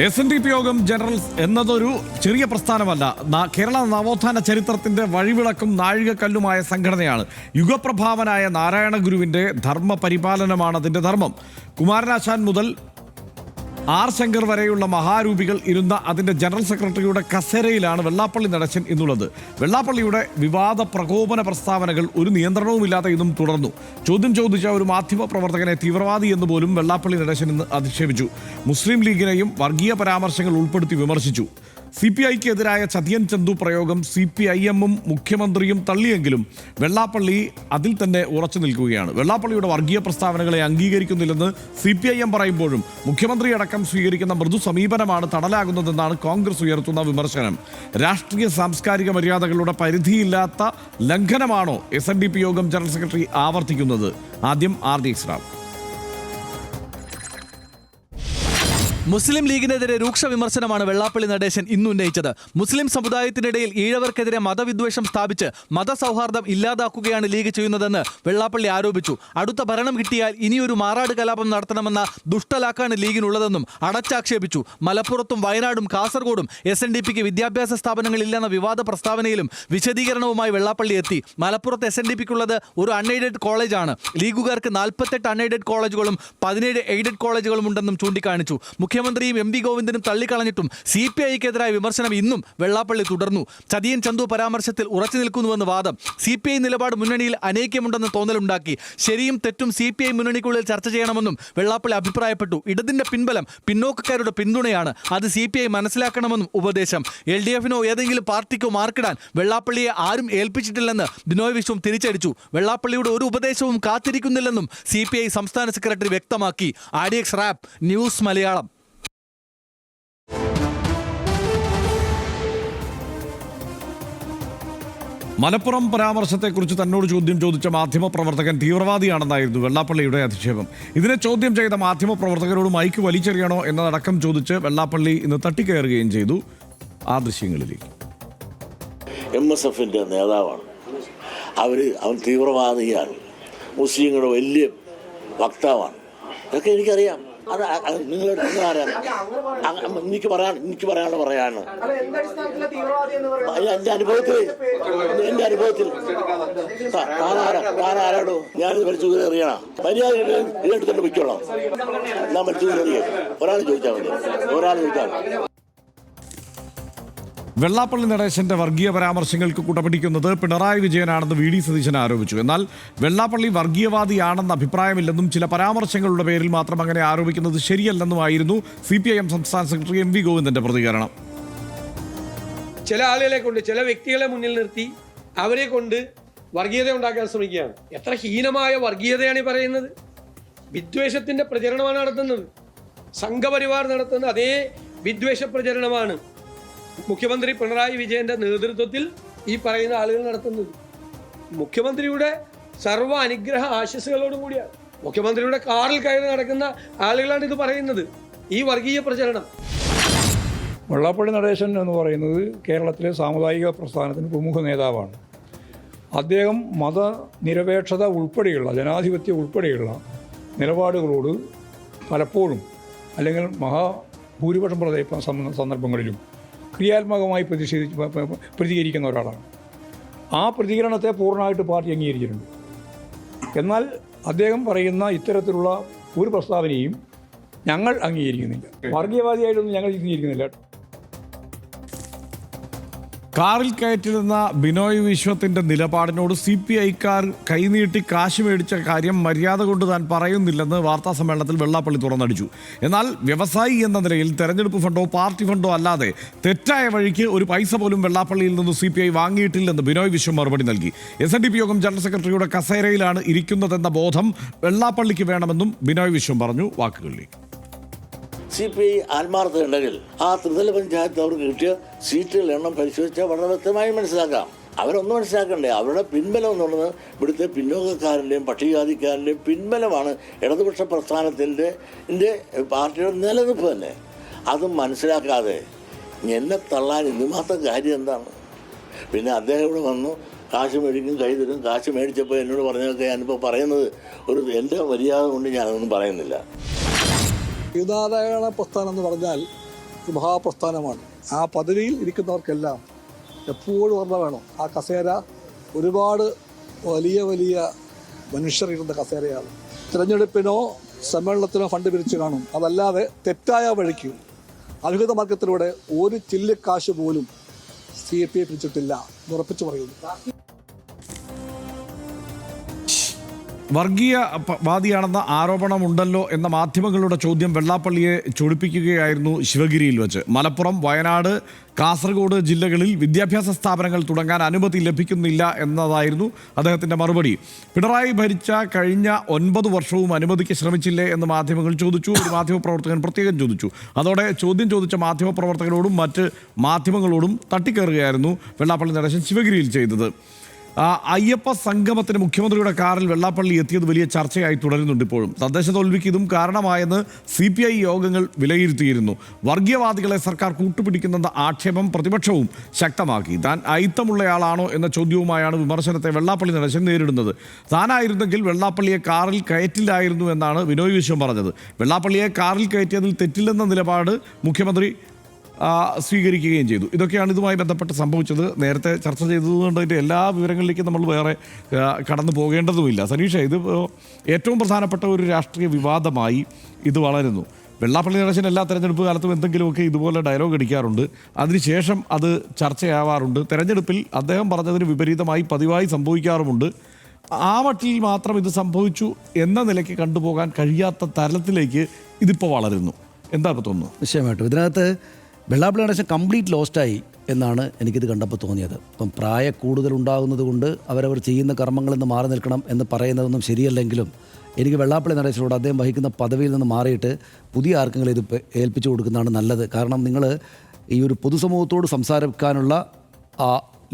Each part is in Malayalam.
എസ് എൻ ഡി പി യോഗം ജനറൽ എന്നതൊരു ചെറിയ പ്രസ്ഥാനമല്ല. കേരള നവോത്ഥാന ചരിത്രത്തിന്റെ വഴിവിളക്കും നാഴികക്കല്ലുമായ സംഘടനയാണ്. യുഗപ്രഭാവനായ നാരായണ ഗുരുവിന്റെ ധർമ്മ പരിപാലനമാണ് അതിന്റെ ധർമ്മം. കുമാരനാശാൻ മുതൽ ആർ ശങ്കർ വരെയുള്ള മഹാരൂപികൾ ഇരുന്ന അതിന്റെ ജനറൽ സെക്രട്ടറിയുടെ കസേരയിലാണ് വെള്ളാപ്പള്ളി നടച്ചൻ എന്നുള്ളത്. വെള്ളാപ്പള്ളിയുടെ വിവാദ പ്രകോപന പ്രസ്താവനകൾ ഒരു നിയന്ത്രണവുമില്ലാതെ ഇന്നും തുടർന്നു. ചോദ്യം ചോദിച്ച ഒരു മാധ്യമ പ്രവർത്തകനെ തീവ്രവാദി എന്ന് പോലും വെള്ളാപ്പള്ളി നടേശൻ ഇന്ന് അധിക്ഷേപിച്ചു. മുസ്ലിം ലീഗിനെയും വർഗീയ പരാമർശങ്ങൾ ഉൾപ്പെടുത്തി വിമർശിച്ചു. സി പി ഐക്കെതിരായ ചതിയൻ ചന്തു പ്രയോഗം സി പി ഐ എമ്മും മുഖ്യമന്ത്രിയും തള്ളിയെങ്കിലും വെള്ളാപ്പള്ളി അതിൽ തന്നെ ഉറച്ചു നിൽക്കുകയാണ്. വെള്ളാപ്പള്ളിയുടെ വർഗീയ പ്രസ്താവനകളെ അംഗീകരിക്കുന്നില്ലെന്ന് സി പി ഐ എം പറയുമ്പോഴും മുഖ്യമന്ത്രിയടക്കം സ്വീകരിക്കുന്ന മൃദു സമീപനമാണ് തടലാകുന്നതെന്നാണ് കോൺഗ്രസ് ഉയർത്തുന്ന വിമർശനം. രാഷ്ട്രീയ സാംസ്കാരിക മര്യാദകളുടെ പരിധിയില്ലാത്ത ലംഘനമാണോ S N D P Yogam general secretary ആവർത്തിക്കുന്നത്? ആദ്യം ആർ ഡി എക്സ് മുസ്ലിം ലീഗിനെതിരെ രൂക്ഷ വിമർശനമാണ് വെള്ളാപ്പള്ളി നടേശൻ ഇന്ന് ഉന്നയിച്ചത്. മുസ്ലിം സമുദായത്തിനിടയിൽ ഈഴവർക്കെതിരെ മതവിദ്വേഷം സ്ഥാപിച്ച് മതസൗഹാർദ്ദം ഇല്ലാതാക്കുകയാണ് ലീഗ് ചെയ്യുന്നതെന്ന് വെള്ളാപ്പള്ളി ആരോപിച്ചു. അടുത്ത ഭരണം കിട്ടിയാൽ ഇനിയൊരു മാറാട് കലാപം നടത്തണമെന്ന ദുഷ്ടലാക്കാണ് ലീഗിനുള്ളതെന്നും അടച്ചാക്ഷേപിച്ചു. മലപ്പുറത്തും വയനാടും കാസർഗോഡും എസ് എൻ ഡി പിക്ക് വിദ്യാഭ്യാസ സ്ഥാപനങ്ങളില്ലെന്ന വിവാദ പ്രസ്താവനയിലും വിശദീകരണവുമായി വെള്ളാപ്പള്ളി എത്തി. മലപ്പുറത്ത് എസ് എൻ ഡി പിക്കുള്ളത് ഒരു അൺഎയ്ഡഡ് കോളേജാണ്. ലീഗുകാർക്ക് നാൽപ്പത്തെട്ട് അൺഎയ്ഡഡ് കോളേജുകളും പതിനേഴ് എയ്ഡഡ് കോളേജുകളും ഉണ്ടെന്നും ചൂണ്ടിക്കാണിച്ചു മുഖ്യമന്ത്രിയും എം വി ഗോവിന്ദനും തള്ളിക്കളഞ്ഞിട്ടും സി പി ഐക്കെതിരായ വിമർശനം ഇന്നും വെള്ളാപ്പള്ളി തുടർന്നു. ചതിയൻ ചന്തു പരാമർശത്തിൽ ഉറച്ചു നിൽക്കുന്നുവെന്ന് വാദം. സി പി ഐ നിലപാട് മുന്നണിയിൽ അനൈക്യമുണ്ടെന്ന് തോന്നലുണ്ടാക്കി. ശരിയും തെറ്റും സി പി ഐ മുന്നണിക്കുള്ളിൽ ചർച്ച ചെയ്യണമെന്നും വെള്ളാപ്പള്ളി അഭിപ്രായപ്പെട്ടു. ഇടതിന്റെ പിൻബലം പിന്നോക്കക്കാരുടെ പിന്തുണയാണ്. അത് സി പി ഐ മനസ്സിലാക്കണമെന്നും ഉപദേശം. എൽ ഡി എഫിനോ ഏതെങ്കിലും പാർട്ടിക്കോ മാർക്കിടാൻ വെള്ളാപ്പള്ളിയെ ആരും ഏൽപ്പിച്ചിട്ടില്ലെന്ന് ബിനോയ് വിശ്വം തിരിച്ചടിച്ചു. വെള്ളാപ്പള്ളിയുടെ ഒരു ഉപദേശവും കാത്തിരിക്കുന്നില്ലെന്നും സി സംസ്ഥാന സെക്രട്ടറി വ്യക്തമാക്കി. Express news Malayalam. മലപ്പുറം പരാമർശത്തെക്കുറിച്ച് തന്നോട് ചോദ്യം ചോദിച്ച മാധ്യമപ്രവർത്തകൻ തീവ്രവാദിയാണെന്നായിരുന്നു വെള്ളാപ്പള്ളിയുടെ അധിക്ഷേപം. ഇതിനെ ചോദ്യം ചെയ്ത മാധ്യമപ്രവർത്തകരോട് മൈക്ക് വലിച്ചെറിയണോ എന്നതടക്കം ചോദിച്ച് വെള്ളാപ്പള്ളി ഇന്ന് തട്ടിക്കയറുകയും ചെയ്തു. ആ ദൃശ്യങ്ങളിലേക്ക്. എം എസ് എഫിന്റെ നേതാവാണ്. അവർ അവൻ തീവ്രവാദിയാണ്. മുസ്ലിങ്ങളുടെ വലിയ വക്താവാണ്. ഇതൊക്കെ എനിക്കറിയാം. അത് നിങ്ങളാരാണ് അ- എനിക്ക് പറയാൻ എനിക്ക് പറയാനുള്ള പറയാണ്. എന്റെ അനുഭവത്തിൽ എന്റെ അനുഭവത്തിൽ താ- താനാരാ താനാരാടോ ഞാനിത് മരിച്ചു അറിയണം? മര്യാദ ഇതെടുത്തിട്ട് വയ്ക്കോളാം ഞാൻ മരിച്ചു അറിയാം. ഒരാൾ ചോദിച്ചാൽ മതി. ഒരാൾ ചോദിച്ചാൽ വെള്ളാപ്പള്ളി നടേശന്റെ വർഗീയ പരാമർശങ്ങൾക്ക് കുടപിടിക്കുന്നത് പിണറായി വിജയനാണെന്ന് വി ഡി സതീശൻ ആരോപിച്ചു. എന്നാൽ വെള്ളാപ്പള്ളി വർഗീയവാദിയാണെന്ന അഭിപ്രായമില്ലെന്നും ചില പരാമർശങ്ങളുടെ പേരിൽ മാത്രം അങ്ങനെ ആരോപിക്കുന്നത് ശരിയല്ലെന്നുമായിരുന്നു സി പി ഐ എം സംസ്ഥാന സെക്രട്ടറി എം വി ഗോവിന്ദന്റെ പ്രതികരണം. ചില ആളുകളെ കൊണ്ട് ചില വ്യക്തികളെ മുന്നിൽ നിർത്തി അവരെ കൊണ്ട് വർഗീയത ഉണ്ടാക്കാൻ ശ്രമിക്കുകയാണ്. എത്ര ഹീനമായ വർഗീയതയാണ് ഈ പറയുന്നത്. വിദ്വേഷത്തിന്റെ പ്രചരണമാണ് നടത്തുന്നത്. സംഘപരിവാർ നടത്തുന്ന അതേ വിദ്വേഷ പ്രചരണമാണ് മുഖ്യമന്ത്രി പിണറായി വിജയന്റെ നേതൃത്വത്തിൽ ഈ പറയുന്ന ആളുകൾ നടത്തുന്നത്. മുഖ്യമന്ത്രിയുടെ സർവ അനുഗ്രഹ ആശസ്സുകളോടും കൂടിയാണ്. മുഖ്യമന്ത്രിയുടെ കാറിൽ കയറി നടക്കുന്ന ആളുകളാണ് ഇത് പറയുന്നത്. ഈ വർഗീയ പ്രചരണം. വെള്ളാപ്പള്ളി നടേശൻ എന്ന് പറയുന്നത് കേരളത്തിലെ സാമുദായിക പ്രസ്ഥാനത്തിന് പ്രമുഖ നേതാവാണ്. അദ്ദേഹം മതനിരപേക്ഷത ഉൾപ്പെടെയുള്ള ജനാധിപത്യം ഉൾപ്പെടെയുള്ള നിലപാടുകളോട് പലപ്പോഴും അല്ലെങ്കിൽ മഹാഭൂരിപക്ഷം സന്ദർഭങ്ങളിലും ക്രിയാത്മകമായി പ്രതിഷേധിച്ച് പ്രതികരിക്കുന്ന ഒരാളാണ്. ആ പ്രതികരണത്തെ പൂർണമായിട്ട് പാർട്ടി അംഗീകരിച്ചിട്ടുണ്ട്. എന്നാൽ അദ്ദേഹം പറയുന്ന ഇത്തരത്തിലുള്ള ഒരു പ്രസ്താവനയും ഞങ്ങൾ അംഗീകരിക്കുന്നില്ല. വർഗീയവാദിയായിട്ടൊന്നും ഞങ്ങൾ അംഗീകരിക്കുന്നില്ല. കാറിൽ കയറ്റിരുന്ന ബിനോയ് വിശ്വത്തിന്റെ നിലപാടിനോട് സി പി ഐക്കാർ കൈനീട്ടി കാശ് മേടിച്ച കാര്യം മര്യാദ കൊണ്ട് താൻ പറയുന്നില്ലെന്ന് വാർത്താ സമ്മേളനത്തിൽ വെള്ളാപ്പള്ളി തുറന്നടിച്ചു. എന്നാൽ വ്യവസായി എന്ന നിലയിൽ തെരഞ്ഞെടുപ്പ് ഫണ്ടോ പാർട്ടി ഫണ്ടോ അല്ലാതെ തെറ്റായ വഴിക്ക് ഒരു പൈസ പോലും വെള്ളാപ്പള്ളിയിൽ നിന്ന് സി പി ഐ വാങ്ങിയിട്ടില്ലെന്ന് ബിനോയ് വിശ്വം മറുപടി നൽകി. എസ് എൻ ഡി പി യോഗം ജനറൽ സെക്രട്ടറിയുടെ കസേരയിലാണ് ഇരിക്കുന്നതെന്ന ബോധം വെള്ളാപ്പള്ളിക്ക് വേണമെന്നും ബിനോയ് വിശ്വം പറഞ്ഞു. വാക്കുകളിലേക്ക്. സി പി ഐ ആത്മാർത്ഥത ഉണ്ടെങ്കിൽ ആ ത്രിതല പഞ്ചായത്ത് അവർക്ക് കിട്ടിയ സീറ്റുകളുടെ എണ്ണം പരിശോധിച്ചാൽ വളരെ വ്യക്തമായി മനസ്സിലാക്കാം. അവരൊന്നും മനസ്സിലാക്കണ്ടേ? അവരുടെ പിൻബലം എന്നുള്ളത് ഇവിടുത്തെ പിന്നോക്കക്കാരന്റെയും പട്ടികജാതിക്കാരന്റെയും പിൻബലമാണ് ഇടതുപക്ഷ പ്രസ്ഥാനത്തിന്റെ പാർട്ടിയുടെ നിലനിൽപ്പ് തന്നെ. അത് മനസ്സിലാക്കാതെ എന്നെ തള്ളാൻ ഇതുമാത്രം കാര്യം എന്താണ്? പിന്നെ അദ്ദേഹം ഇവിടെ വന്നു കാശ് മേടിക്കും കൈ തരും കാശ് മേടിച്ചപ്പോൾ എന്നോട് പറഞ്ഞതൊക്കെ ഞാനിപ്പോൾ പറയുന്നത് ഒരു എന്റെ മര്യാദ കൊണ്ട് ഞാനതൊന്നും പറയുന്നില്ല. യുവതാരകള പ്രസ്ഥാനം എന്ന് പറഞ്ഞാൽ മഹാപ്രസ്ഥാനമാണ്. ആ പദവിയിൽ ഇരിക്കുന്നവർക്കെല്ലാം എപ്പോഴും ഓർമ്മ വേണം. ആ കസേര ഒരുപാട് വലിയ വലിയ മനുഷ്യർ ഇരുന്ന കസേരയാണ്. തിരഞ്ഞെടുപ്പിനോ സമ്മേളനത്തിനോ ഫണ്ട് പിരിച്ചു കാണും. അതല്ലാതെ തെറ്റായ വഴിക്ക് അവിഹിത മാർഗത്തിലൂടെ ഒരു ചില്ലിക്കാശ് പോലും സി എ പി പിരിച്ചിട്ടില്ല ഉറപ്പിച്ചു പറയുന്നു. വർഗീയ പ- വാദിയാണെന്ന ആരോപണമുണ്ടല്ലോ എന്ന മാധ്യമങ്ങളുടെ ചോദ്യം വെള്ളാപ്പള്ളിയെ ചൊടിപ്പിക്കുകയായിരുന്നു ശിവഗിരിയിൽ വെച്ച്. മലപ്പുറം വയനാട് കാസർഗോഡ് ജില്ലകളിൽ വിദ്യാഭ്യാസ സ്ഥാപനങ്ങൾ തുടങ്ങാൻ അനുമതി ലഭിക്കുന്നില്ല എന്നതായിരുന്നു അദ്ദേഹത്തിന്റെ മറുപടി. പിണറായി ഭരിച്ച കഴിഞ്ഞ ഒൻപത് വർഷവും അനുമതിക്ക് ശ്രമിച്ചില്ലേ എന്ന് മാധ്യമങ്ങൾ ചോദിച്ചു. ഒരു മാധ്യമപ്രവർത്തകൻ പ്രത്യേകം ചോദിച്ചു. അതോടെ ചോദ്യം ചോദിച്ച മാധ്യമപ്രവർത്തകരോടും മറ്റ് മാധ്യമങ്ങളോടും തട്ടിക്കയറുകയായിരുന്നു വെള്ളാപ്പള്ളി നടേശൻ ശിവഗിരിയിൽ ചെയ്തത്. അയ്യപ്പ സംഗമത്തിന് മുഖ്യമന്ത്രിയുടെ കാറിൽ വെള്ളാപ്പള്ളി എത്തിയത് വലിയ ചർച്ചയായി തുടരുന്നുണ്ട് ഇപ്പോഴും. തദ്ദേശ തോൽവിക്ക് ഇതും കാരണമായെന്ന് സി പി ഐ യോഗങ്ങൾ വിലയിരുത്തിയിരുന്നു. വർഗീയവാദികളെ സർക്കാർ കൂട്ടുപിടിക്കുന്നെന്ന ആക്ഷേപം പ്രതിപക്ഷവും ശക്തമാക്കി. താൻ അയിത്തമുള്ളയാളാണോ എന്ന ചോദ്യവുമായാണ് വിമർശനത്തെ വെള്ളാപ്പള്ളി നടേശൻ നേരിടുന്നത്. താനായിരുന്നെങ്കിൽ വെള്ളാപ്പള്ളിയെ കാറിൽ കയറ്റില്ലായിരുന്നു എന്നാണ് വിനോയ് വിശ്വം പറഞ്ഞത്. വെള്ളാപ്പള്ളിയെ കാറിൽ കയറ്റിയതിൽ തെറ്റില്ലെന്ന നിലപാട് മുഖ്യമന്ത്രി സ്വീകരിക്കുകയും ചെയ്തു. ഇതൊക്കെയാണ് ഇതുമായി ബന്ധപ്പെട്ട് സംഭവിച്ചത്. നേരത്തെ ചർച്ച ചെയ്തതുകൊണ്ട് അതിന്റെ എല്ലാ വിവരങ്ങളിലേക്കും നമ്മൾ വേറെ കടന്നു പോകേണ്ടതുമില്ല. സനീഷ ഇത് ഏറ്റവും പ്രധാനപ്പെട്ട ഒരു രാഷ്ട്രീയ വിവാദമായി ഇത് വളരുന്നു. വെള്ളാപ്പള്ളി നടേശൻ എല്ലാ തെരഞ്ഞെടുപ്പ് കാലത്തും എന്തെങ്കിലുമൊക്കെ ഇതുപോലെ ഡയലോഗ് അടിക്കാറുണ്ട്. അതിനുശേഷം അത് ചർച്ചയാവാറുണ്ട്. തെരഞ്ഞെടുപ്പിൽ അദ്ദേഹം പറഞ്ഞതിന് വിപരീതമായി പതിവായി സംഭവിക്കാറുമുണ്ട്. ആ മട്ടിൽ മാത്രം ഇത് സംഭവിച്ചു എന്ന നിലയ്ക്ക് കണ്ടുപോകാൻ കഴിയാത്ത തരത്തിലേക്ക് ഇതിപ്പോൾ വളരുന്നു. എന്താ തോന്നുന്നു? നിശ്ചയമായിട്ടും. ഇതിനകത്ത് വെള്ളാപ്പള്ളി നടേശൻ കംപ്ലീറ്റ് ലോസ്റ്റായി എന്നാണ് എനിക്കിത് കണ്ടപ്പോൾ തോന്നിയത്. അപ്പം പ്രായ കൂടുതൽ ഉണ്ടാകുന്നത് കൊണ്ട് അവരവർ ചെയ്യുന്ന കർമ്മങ്ങളിൽ നിന്ന് മാറി നിൽക്കണം എന്ന് പറയുന്നതൊന്നും ശരിയല്ലെങ്കിലും എനിക്ക് വെള്ളാപ്പള്ളി നടേശനോട് അദ്ദേഹം വഹിക്കുന്ന പദവിയിൽ നിന്ന് മാറിയിട്ട് പുതിയ ആർക്കെങ്കിലും ഇത് ഏൽപ്പിച്ചു കൊടുക്കുന്നതാണ് നല്ലത്. കാരണം നിങ്ങൾ ഈ ഒരു പൊതുസമൂഹത്തോട് സംസാരിക്കാനുള്ള ആ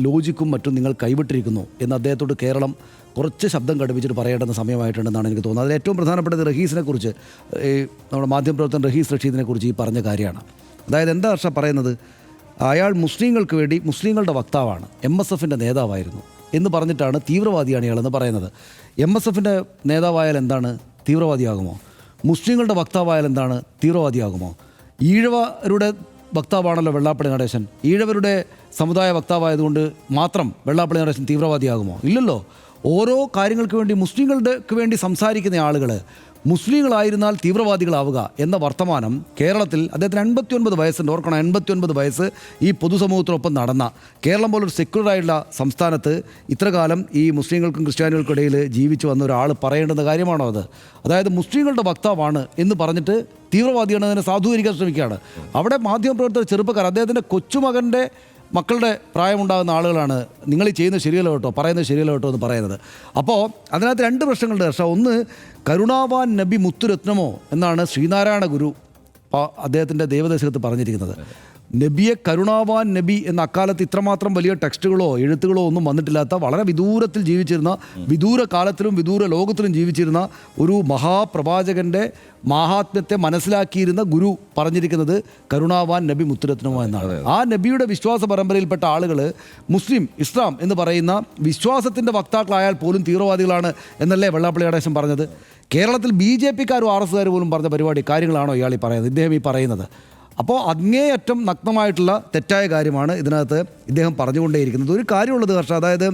ലോജിക്കും മറ്റും നിങ്ങൾ കൈവിട്ടിരിക്കുന്നു എന്ന് അദ്ദേഹത്തോട് കേരളം കുറച്ച് ശബ്ദം കടുപ്പിച്ചിട്ട് പറയേണ്ടുന്ന സമയമായിട്ടുണ്ടെന്നാണ് എനിക്ക് തോന്നുന്നത്. അതിൽ ഏറ്റവും പ്രധാനപ്പെട്ടത് റഹീസിനെ കുറിച്ച് ഈ നമ്മുടെ മാധ്യമപ്രവർത്തകൻ റഹീസ് റഷീദിനെ കുറിച്ച് ഈ പറഞ്ഞ കാര്യമാണ്. അതായത് എന്താ ഹർഷ പറയുന്നത്? അയാൾ മുസ്ലിങ്ങൾക്ക് വേണ്ടി മുസ്ലിങ്ങളുടെ വക്താവാണ്. എം എസ് എഫിന്റെ നേതാവായിരുന്നു എന്ന് പറഞ്ഞിട്ടാണ് തീവ്രവാദിയാണ് ഇയാളെന്ന് പറയുന്നത്. എം എസ് എഫിന്റെ നേതാവായാൽ എന്താണ്? തീവ്രവാദിയാകുമോ? മുസ്ലിങ്ങളുടെ വക്താവായാൽ എന്താണ്? തീവ്രവാദിയാകുമോ? ഈഴവരുടെ വക്താവാണല്ലോ വെള്ളാപ്പള്ളി നടേശൻ. ഈഴവരുടെ സമുദായ വക്താവായതുകൊണ്ട് മാത്രം വെള്ളാപ്പള്ളി നടേശൻ തീവ്രവാദിയാകുമോ? ഇല്ലല്ലോ. ഓരോ കാര്യങ്ങൾക്ക് വേണ്ടി മുസ്ലിങ്ങൾക്ക് വേണ്ടി സംസാരിക്കുന്ന ആളുകൾ മുസ്ലിങ്ങളായിരുന്നാൽ തീവ്രവാദികളാവുക എന്ന വർത്തമാനം കേരളത്തിൽ അദ്ദേഹത്തിന് എൺപത്തി ഒൻപത് വയസ്സുണ്ട്. ഓർക്കണം എൺപത്തി ഒൻപത് വയസ്സ് ഈ പൊതുസമൂഹത്തിനൊപ്പം നടന്ന കേരളം പോലൊരു സെക്യുലറായിട്ടുള്ള സംസ്ഥാനത്ത് ഇത്രകാലം ഈ മുസ്ലിങ്ങൾക്കും ക്രിസ്ത്യാനികൾക്കും ഇടയിൽ ജീവിച്ചു വന്ന ഒരാൾ പറയേണ്ടുന്ന കാര്യമാണോ അത്? അതായത് മുസ്ലിങ്ങളുടെ വക്താവാണ് എന്ന് പറഞ്ഞിട്ട് തീവ്രവാദിയാണ് അതിനെ സാധൂകരിക്കാൻ ശ്രമിക്കുകയാണ്. അവിടെ മാധ്യമപ്രവർത്തകർ ചെറുപ്പക്കാർ അദ്ദേഹത്തിന്റെ കൊച്ചുമകന്റെ മക്കളുടെ പ്രായമുണ്ടാകുന്ന ആളുകളാണ്. നിങ്ങൾ ചെയ്യുന്ന ചെയ്യുന്നത് ശരിയല്ല കേട്ടോ പറയുന്നത് ശരിയല്ല കേട്ടോ എന്ന് പറയുന്നത്. അപ്പോൾ അതിനകത്ത് രണ്ട് പ്രശ്നങ്ങളുണ്ട് ഹർഷ ഒന്ന് കരുണാവാൻ നബി മുത്തുരത്നമോ എന്നാണ് ശ്രീനാരായണ ഗുരു അദ്ദേഹത്തിന്റെ ദേവദശകത്ത് പറഞ്ഞിരിക്കുന്നത്. നബിയെ കരുണാവാൻ നബി എന്ന അക്കാലത്ത് ഇത്രമാത്രം വലിയ ടെക്സ്റ്റുകളോ എഴുത്തുകളോ ഒന്നും വന്നിട്ടില്ലാത്ത വളരെ വിദൂരത്തിൽ ജീവിച്ചിരുന്ന വിദൂര കാലത്തിലും വിദൂര ലോകത്തിലും ജീവിച്ചിരുന്ന ഒരു മഹാപ്രവാചകന്റെ മഹാത്മ്യത്തെ മനസ്സിലാക്കിയിരുന്ന ഗുരു പറഞ്ഞിരിക്കുന്നത് കരുണാവാൻ നബി മുത്തുരത്നമോ എന്നാണ്. ആ നബിയുടെ വിശ്വാസ പരമ്പരയിൽപ്പെട്ട ആളുകൾ മുസ്ലിം ഇസ്ലാം എന്ന് പറയുന്ന വിശ്വാസത്തിന്റെ വക്താക്കളായാൽ പോലും തീവ്രവാദികളാണ് എന്നല്ലേ വെള്ളാപ്പള്ളി ഗണേശൻ പറഞ്ഞത്? കേരളത്തിൽ ബി ജെ പിക്കാരും ആർ എസ്സുകാർ പോലും പറഞ്ഞ പരിപാടി കാര്യങ്ങളാണോ ഇയാൾ ഈ പറയുന്നത്? ഇദ്ദേഹം ഈ പറയുന്നത്. അപ്പോൾ അങ്ങേയറ്റം നഗ്നമായിട്ടുള്ള തെറ്റായ കാര്യമാണ് ഇതിനകത്ത് ഇദ്ദേഹം പറഞ്ഞുകൊണ്ടേയിരിക്കുന്നത്. ഒരു കാര്യമുള്ളത് ഹർഷ അതായത്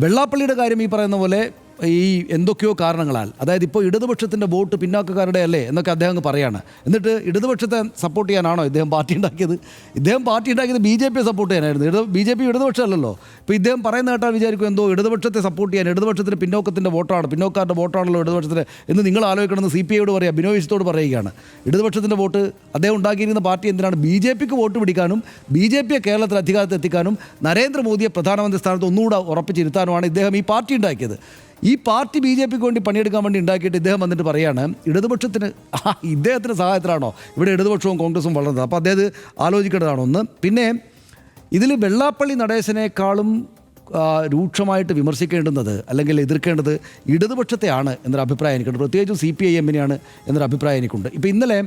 വെള്ളാപ്പള്ളിയുടെ കാര്യം ഈ പറയുന്ന പോലെ ഈ എന്തൊക്കെയോ കാരണങ്ങളാൽ അതായത് ഇപ്പോൾ ഇടതുപക്ഷത്തിന്റെ വോട്ട് പിന്നാക്കക്കാരുടെ അല്ലേ എന്നൊക്കെ അദ്ദേഹം അങ്ങ് പറയാണ്. എന്നിട്ട് ഇടതുപക്ഷത്തെ സപ്പോർട്ട് ചെയ്യാനാണോ ഇദ്ദേഹം പാർട്ടി ഉണ്ടാക്കിയത്? ഇദ്ദേഹം പാർട്ടി ഉണ്ടാക്കിയത് ബി ജെ പിയെ സപ്പോർട്ട് ചെയ്യാനായിരുന്നു. ഇടത് ബി ജെ പി ഇടതുപക്ഷമല്ലല്ലോ. ഇപ്പോൾ ഇദ്ദേഹം പറയുന്ന കേട്ടാൽ വിചാരിക്കും എന്തോ ഇടതുപക്ഷത്തെ സപ്പോർട്ട് ചെയ്യാൻ ഇടതുപക്ഷത്തിന് പിന്നോക്കത്തിന്റെ വോട്ടാണ് പിന്നോക്കാരുടെ വോട്ടാണല്ലോ ഇടതുപക്ഷത്തിന് എന്ന് നിങ്ങൾ ആലോചിക്കണമെന്ന് സി പി ഐയോട് പറയാം ബിനോയ് വിശ്വത്തോട് പറയുകയാണ്. ഇടതുപക്ഷത്തിന്റെ വോട്ട് അദ്ദേഹം ഉണ്ടാക്കിയിരുന്ന പാർട്ടി എന്തിനാണ്? ബി ജെ പിക്ക് വോട്ട് പിടിക്കാനും ബി ജെ പിയെ കേരളത്തിൽ അധികാരത്തിൽ എത്തിക്കാനും നരേന്ദ്രമോദിയെ പ്രധാനമന്ത്രി സ്ഥാനത്ത് ഒന്നുകൂടെ ഉറപ്പിച്ചിരുത്താനുമാണ് ഇദ്ദേഹം ഈ പാർട്ടി ഉണ്ടാക്കിയത്. ഈ പാർട്ടി ബി ജെ പിക്ക് വേണ്ടി പണിയെടുക്കാൻ വേണ്ടി ഉണ്ടാക്കിയിട്ട് ഇദ്ദേഹം വന്നിട്ട് പറയാണ് ഇടതുപക്ഷത്തിന് ആ, ഇദ്ദേഹത്തിന് സഹായത്തിലാണോ ഇവിടെ ഇടതുപക്ഷവും കോൺഗ്രസും വളർന്നത്? അപ്പോൾ അദ്ദേഹം ആലോചിക്കേണ്ടതാണോ. ഒന്ന് പിന്നെ ഇതിൽ വെള്ളാപ്പള്ളി നടേശനേക്കാളും രൂക്ഷമായിട്ട് വിമർശിക്കേണ്ടുന്നത് അല്ലെങ്കിൽ എതിർക്കേണ്ടത് ഇടതുപക്ഷത്തെയാണ് എന്നൊരു അഭിപ്രായം എനിക്കുണ്ട്. പ്രത്യേകിച്ചും സി പി ഐ എമ്മിനെയാണ് എന്നൊരു അഭിപ്രായം എനിക്കുണ്ട്. ഇപ്പോൾ ഇന്നലെ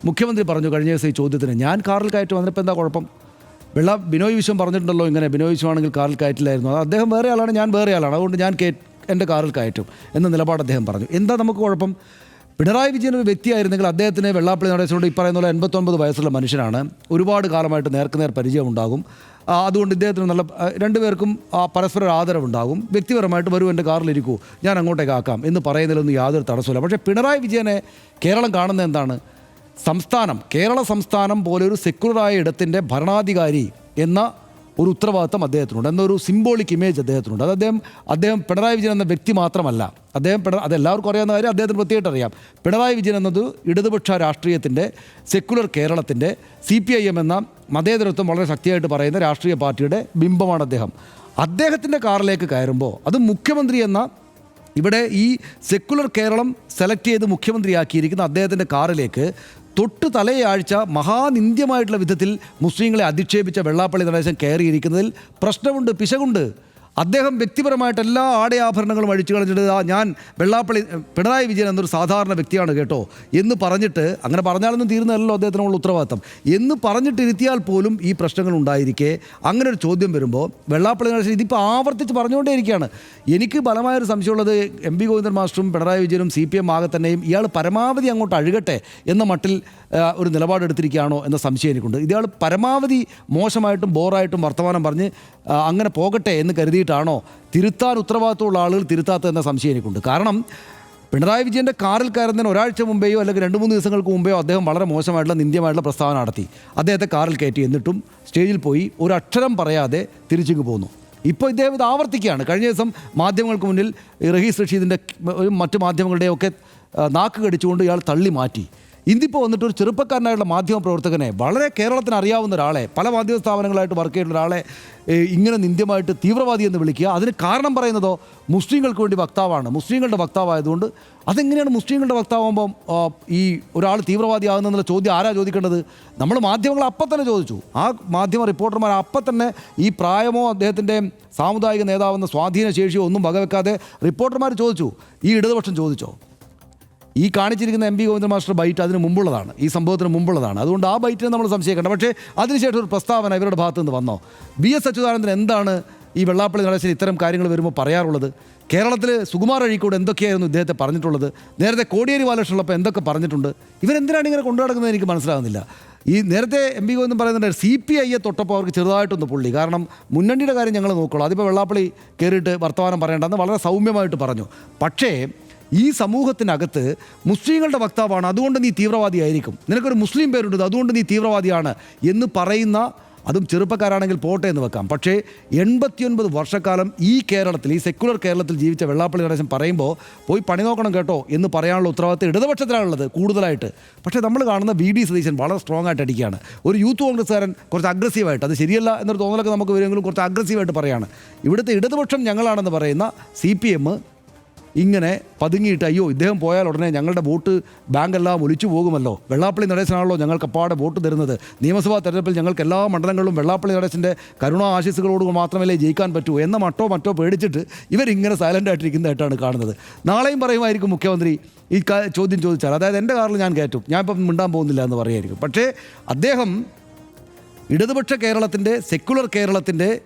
മുഖ്യമന്ത്രി പറഞ്ഞു കഴിഞ്ഞ ദിവസം ഈ ചോദ്യത്തിന് ഞാൻ കാറിൽ കയറ്റി വന്നപ്പോൾ എന്താ കുഴപ്പം? വെള്ള ബിനോയ് വിശ്വം പറഞ്ഞിട്ടുണ്ടല്ലോ ഇങ്ങനെ ബിനോയ് വിശ്വമാണെങ്കിൽ കാറിൽ കയറ്റില്ലായിരുന്നു. അദ്ദേഹം വേറെ ആളാണ് ഞാൻ വേറെ ആളാണ് അതുകൊണ്ട് ഞാൻ എന്റെ കാറിൽ കയറ്റും എന്ന നിലപാട് അദ്ദേഹം പറഞ്ഞു. എന്താ നമുക്ക് കുഴപ്പം? പിണറായി വിജയൻ ഒരു വ്യക്തിയായിരുന്നെങ്കിൽ അദ്ദേഹത്തിന് വെള്ളാപ്പള്ളി നടേശനോട് ഈ പറയുന്ന പോലെ എൺപത്തൊൻപത് വയസ്സുള്ള മനുഷ്യനാണ്. ഒരുപാട് കാലമായിട്ട് നേർക്കുനേർ പരിചയമുണ്ടാകും. ഉണ്ടാകും അതുകൊണ്ട് ഇദ്ദേഹത്തിന് നല്ല രണ്ടുപേർക്കും പരസ്പര ആദരവുണ്ടാകും. വ്യക്തിപരമായിട്ട് വരൂ എന്റെ കാറിലിരിക്കൂ ഞാൻ അങ്ങോട്ടേക്ക് ആക്കാം എന്ന് പറയുന്നതിലൊന്നും യാതൊരു തടസ്സമില്ല പക്ഷേ പിണറായി വിജയനെ കേരളം കാണുന്നത് എന്താണ്? സംസ്ഥാനം കേരള സംസ്ഥാനം പോലെ ഒരു സെക്യുലറായ ഇടത്തിന്റെ ഭരണാധികാരി എന്ന ഒരു ഉത്തരവാദിത്തം അദ്ദേഹത്തിനുണ്ട്. എന്നൊരു സിംബോളിക് ഇമേജ് അദ്ദേഹത്തിനുണ്ട്. അത് അദ്ദേഹം അദ്ദേഹം പിണറായി വിജയൻ എന്ന വ്യക്തി മാത്രമല്ല. അദ്ദേഹം പിണ അത് എല്ലാവർക്കും അറിയാവുന്ന കാര്യം അദ്ദേഹത്തിന് പ്രത്യേകമായിട്ട് അറിയാം. പിണറായി വിജയൻ എന്നത് ഇടതുപക്ഷ രാഷ്ട്രീയത്തിന്റെ സെക്യുലർ കേരളത്തിന്റെ സി പി ഐ എം എന്ന മതേതരത്വം വളരെ ശക്തിയായിട്ട് പറയുന്ന രാഷ്ട്രീയ പാർട്ടിയുടെ ബിംബമാണ് അദ്ദേഹം. അദ്ദേഹത്തിന്റെ കാറിലേക്ക് കയറുമ്പോൾ അത് മുഖ്യമന്ത്രി എന്ന ഇവിടെ ഈ സെക്കുലർ കേരളം സെലക്ട് ചെയ്ത് മുഖ്യമന്ത്രിയാക്കിയിരിക്കുന്ന അദ്ദേഹത്തിന്റെ കാറിലേക്ക് തൊട്ട് തലയാഴ്ച മഹാനിന്ദ്യമായിട്ടുള്ള വിധത്തിൽ മുസ്ലിങ്ങളെ അധിക്ഷേപിച്ച വെള്ളാപ്പള്ളി നടേശൻ കയറിയിരിക്കുന്നതിൽ പ്രശ്നമുണ്ട് പിശകുണ്ട്. അദ്ദേഹം വ്യക്തിപരമായിട്ട് എല്ലാ ആടയാഭരണങ്ങളും അഴിച്ചു കളഞ്ഞിട്ട് ഞാൻ വെള്ളാപ്പള്ളി പിണറായി വിജയൻ എന്നൊരു സാധാരണ വ്യക്തിയാണ് കേട്ടോ. എന്ന് പറഞ്ഞിട്ട് അങ്ങനെ പറഞ്ഞാലൊന്നും തീർന്നതല്ലോ അദ്ദേഹത്തിനുള്ള ഉത്തരവാദിത്തം. എന്ന് പറഞ്ഞിട്ടിരുത്തിയാൽ പോലും ഈ പ്രശ്നങ്ങൾ ഉണ്ടായിരിക്കെ. അങ്ങനെ ഒരു ചോദ്യം വരുമ്പോൾ വെള്ളാപ്പള്ളി നടേശൻ ഇതിപ്പോൾ ആവർത്തിച്ച് പറഞ്ഞുകൊണ്ടേയിരിക്കുകയാണ് എനിക്ക് ബലമായൊരു സംശയമുള്ളത് എം പി ഗോവിന്ദൻ മാസ്റ്ററും പിണറായി വിജയനും സി പി എം ആകെ തന്നെയും ഇയാൾ പരമാവധി അങ്ങോട്ട് അഴുകട്ടെ എന്ന മട്ടിൽ ഒരു നിലപാടെടുത്തിരിക്കുകയാണോ എന്ന സംശയം എനിക്കുണ്ട്. ഇയാൾ പരമാവധി മോശമായിട്ടും ബോറായിട്ടും വർത്തമാനം പറഞ്ഞ് അങ്ങനെ പോകട്ടെ എന്ന് കരുതിയിട്ടാണോ തിരുത്താൻ ഉത്തരവാദിത്തമുള്ള ആളുകൾ തിരുത്താത്തതെന്ന സംശയം എനിക്കുണ്ട്. കാരണം പിണറായി വിജയന്റെ കാറിൽ കയറുന്നതിന് ഒരാഴ്ച മുമ്പെയോ അല്ലെങ്കിൽ രണ്ട് മൂന്ന് ദിവസങ്ങൾക്ക് മുമ്പെയോ അദ്ദേഹം വളരെ മോശമായിട്ടുള്ള നിന്ദ്യമായിട്ടുള്ള പ്രസ്താവന നടത്തി. അദ്ദേഹത്തെ കാറിൽ കയറ്റി. എന്നിട്ടും സ്റ്റേജിൽ പോയി ഒരു അക്ഷരം പറയാതെ തിരിച്ചിങ്ങ് പോന്നു. ഇപ്പോൾ ഇദ്ദേഹം ഇത് ആവർത്തിക്കുകയാണ്. കഴിഞ്ഞ ദിവസം മാധ്യമങ്ങൾക്ക് മുന്നിൽ റഹീസ് റഷീദിന്റെ മറ്റു മാധ്യമങ്ങളുടെയൊക്കെ നാക്ക് കടിച്ചുകൊണ്ട് ഇയാൾ തള്ളി മാറ്റി. ഇന്നിപ്പോൾ വന്നിട്ട് ഒരു ചെറുപ്പക്കാരനായുള്ള മാധ്യമ പ്രവർത്തകനെ വളരെ കേരളത്തിന് അറിയാവുന്ന ഒരാളെ പല മാധ്യമ സ്ഥാപനങ്ങളായിട്ട് വർക്ക് ചെയ്യുന്ന ഒരാളെ ഇങ്ങനെ നിന്ദ്യമായിട്ട് തീവ്രവാദി എന്ന് വിളിക്കുക. അതിന് കാരണം പറയുന്നതോ മുസ്ലിങ്ങൾക്ക് വേണ്ടി വക്താവാണ്. മുസ്ലിങ്ങളുടെ വക്താവായതുകൊണ്ട് അതെങ്ങനെയാണ് മുസ്ലിങ്ങളുടെ വക്താവുമ്പം ഈ ഒരാൾ തീവ്രവാദിയാകുന്നുള്ള ചോദ്യം ആരാ ചോദിക്കേണ്ടത്? നമ്മൾ മാധ്യമങ്ങൾ അപ്പം തന്നെ ചോദിച്ചു. ആ മാധ്യമ റിപ്പോർട്ടർമാർ അപ്പം തന്നെ ഈ പ്രായമോ അദ്ദേഹത്തിന്റെ സാമുദായിക നേതാവെന്ന സ്വാധീന ശേഷിയോ ഒന്നും വകവെക്കാതെ റിപ്പോർട്ടർമാർ ചോദിച്ചു. ഈ ഇടതുപക്ഷം ചോദിച്ചോ? ഈ കാണിച്ചിരിക്കുന്ന M P Govindan master byte അതിന് മുമ്പുള്ളതാണ്. ഈ സംഭവത്തിന് മുമ്പുള്ളതാണ്. അതുകൊണ്ട് ആ ബൈറ്റിനെ നമ്മൾ സംശയിക്കേണ്ട. പക്ഷേ അതിനുശേഷം ഒരു പ്രസ്താവന ഇവരുടെ ഭാഗത്തു നിന്ന് വന്നോ? ബി എസ് അച്യുതാനന്ദൻ എന്താണ് ഈ വെള്ളാപ്പള്ളി നടേശൻ ഇത്തരം കാര്യങ്ങൾ വരുമ്പോൾ പറയാറുള്ളത്? കേരളത്തിൽ സുകുമാർ അഴീക്കോട് എന്തൊക്കെയായിരുന്നു ഇദ്ദേഹത്തെ പറഞ്ഞിട്ടുള്ളത്? നേരത്തെ കോടിയേരി ബാലകൃഷ്ണനുള്ളപ്പോൾ എന്തൊക്കെ പറഞ്ഞിട്ടുണ്ട്? ഇവരെന്തിനാണ് ഇങ്ങനെ കൊണ്ടു നടക്കുന്നത് എനിക്ക് മനസ്സിലാകുന്നില്ല. ഈ നേരത്തെ എം പി ഗോവിന്ദൻ പറയുന്നുണ്ട് സി പി ഐയെ തൊട്ടപ്പോൾ അവർക്ക് ചെറുതായിട്ടൊന്ന് പുള്ളി. കാരണം മുന്നണിയുടെ കാര്യം ഞങ്ങൾ നോക്കുള്ളൂ. അതിപ്പോൾ വെള്ളാപ്പള്ളി കയറിയിട്ട് വർത്തമാനം പറയേണ്ടെന്ന് വളരെ സൗമ്യമായിട്ട് പറഞ്ഞു. പക്ഷേ ഈ സമൂഹത്തിനകത്ത് മുസ്ലിങ്ങളുടെ വക്താവാണ്. അതുകൊണ്ട് നീ തീവ്രവാദിയായിരിക്കും. നിനക്കൊരു മുസ്ലിം പേരുണ്ട്. അതുകൊണ്ട് നീ തീവ്രവാദിയാണ് എന്ന് പറയുന്ന അതും ചെറുപ്പക്കാരാണെങ്കിൽ പോട്ടെ എന്ന് വെക്കാം. പക്ഷേ എൺപത്തിയൊൻപത് വർഷക്കാലം ഈ കേരളത്തിൽ ഈ സെക്യുലർ കേരളത്തിൽ ജീവിച്ച വെള്ളാപ്പള്ളി നടേശൻ പറയുമ്പോൾ പോയി പണി നോക്കണം കേട്ടോ എന്ന് പറയാനുള്ള ഉത്തരവാദിത്തം ഇടതുപക്ഷത്തിലാണുള്ളത് കൂടുതലായിട്ട്. പക്ഷേ നമ്മൾ കാണുന്ന വി. ഡി. സതീശൻ വളരെ സ്ട്രോങ് ആയിട്ട് അടിക്കുകയാണ്. ഒരു യൂത്ത് കോൺഗ്രസ്സുകാരൻ കുറച്ച് അഗ്രസീവായിട്ട് അത് ശരിയല്ല എന്നൊരു തോന്നലൊക്കെ നമുക്ക് വരുമെങ്കിലും കുറച്ച് അഗ്രസീവായിട്ട് പറയാണ്. ഇവിടുത്തെ ഇടതുപക്ഷം ഞങ്ങളാണെന്ന് പറയുന്ന സി പി എം ഇങ്ങനെ പതുങ്ങിയിട്ട് അയ്യോ ഇദ്ദേഹം പോയാൽ ഉടനെ ഞങ്ങളുടെ വോട്ട് ബാങ്കെല്ലാം ഒലിച്ചു പോകുമല്ലോ. വെള്ളാപ്പള്ളി നടേശനാണല്ലോ ഞങ്ങൾക്ക് അപ്പാടെ വോട്ട് തരുന്നത്. നിയമസഭാ തെരഞ്ഞെടുപ്പിൽ ഞങ്ങൾക്ക് എല്ലാ മണ്ഡലങ്ങളിലും വെള്ളാപ്പള്ളി നടേശന്റെ കരുണാ ആശീസുകളോട് മാത്രമല്ലേ ജയിക്കാൻ പറ്റൂ എന്ന മട്ടോ മറ്റോ പേടിച്ചിട്ട് ഇവരിങ്ങനെ സൈലന്റ് ആയിട്ടിരിക്കുന്നതായിട്ടാണ് കാണുന്നത്. നാളെയും പറയുമായിരിക്കും മുഖ്യമന്ത്രി ഈ ചോദ്യം ചോദിച്ചാൽ. അതായത് എന്റെ കാറിൽ ഞാൻ കയറ്റും. ഞാൻ ഇപ്പം മിണ്ടാൻ പോകുന്നില്ല എന്ന് പറയുമായിരിക്കും പക്ഷേ അദ്ദേഹം ഇടതുപക്ഷ കേരളത്തിന്റെ സെക്യുലർ കേരളത്തിന്റെ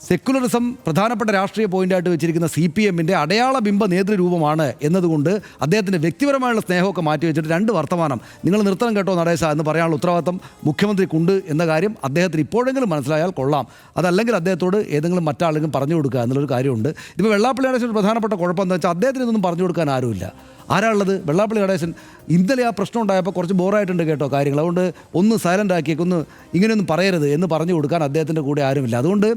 സെക്കുലറിസം പ്രധാനപ്പെട്ട രാഷ്ട്രീയ പോയിന്റായിട്ട് വെച്ചിരിക്കുന്ന സി പി എമ്മിന്റെ അടയാള ബിംബ നേതൃരൂപമാണ് എന്നതുകൊണ്ട് അദ്ദേഹത്തിന്റെ വ്യക്തിപരമായുള്ള സ്നേഹമൊക്കെ മാറ്റി വെച്ചിട്ട് രണ്ട് വർത്തമാനം. നിങ്ങൾ നിർത്തണം കേട്ടോ നടേശ എന്ന് പറയാനുള്ള ഉത്തരവാദിത്തം മുഖ്യമന്ത്രിക്കുണ്ട് എന്ന കാര്യം അദ്ദേഹത്തിന് ഇപ്പോഴെങ്കിലും മനസ്സിലായാൽ കൊള്ളാം. അതല്ലെങ്കിൽ അദ്ദേഹത്തോട് ഏതെങ്കിലും മറ്റാളെങ്കിലും പറഞ്ഞു കൊടുക്കുക എന്നുള്ളൊരു കാര്യമുണ്ട്. ഇപ്പോൾ വെള്ളാപ്പള്ളി നടേശൻ ഒരു പ്രധാനപ്പെട്ട കുഴപ്പം എന്താ വെച്ചാൽ അദ്ദേഹത്തിന് ഇതൊന്നും പറഞ്ഞു കൊടുക്കാൻ ആരുമില്ല. ആരാളുള്ളത് വെള്ളാപ്പള്ളി നടേശൻ. ഇന്നലെ ആ പ്രശ്നം ഉണ്ടായപ്പോൾ കുറച്ച് ബോറായിട്ടുണ്ട് കേട്ടോ കാര്യങ്ങൾ. അതുകൊണ്ട് ഒന്ന് സൈലന്റ് ആക്കിയൊക്കെ ഒന്ന് ഇങ്ങനെയൊന്നും പറയരുത് എന്ന് പറഞ്ഞു കൊടുക്കാൻ അദ്ദേഹത്തിന്റെ കൂടെ ആരുമില്ല. അതുകൊണ്ട്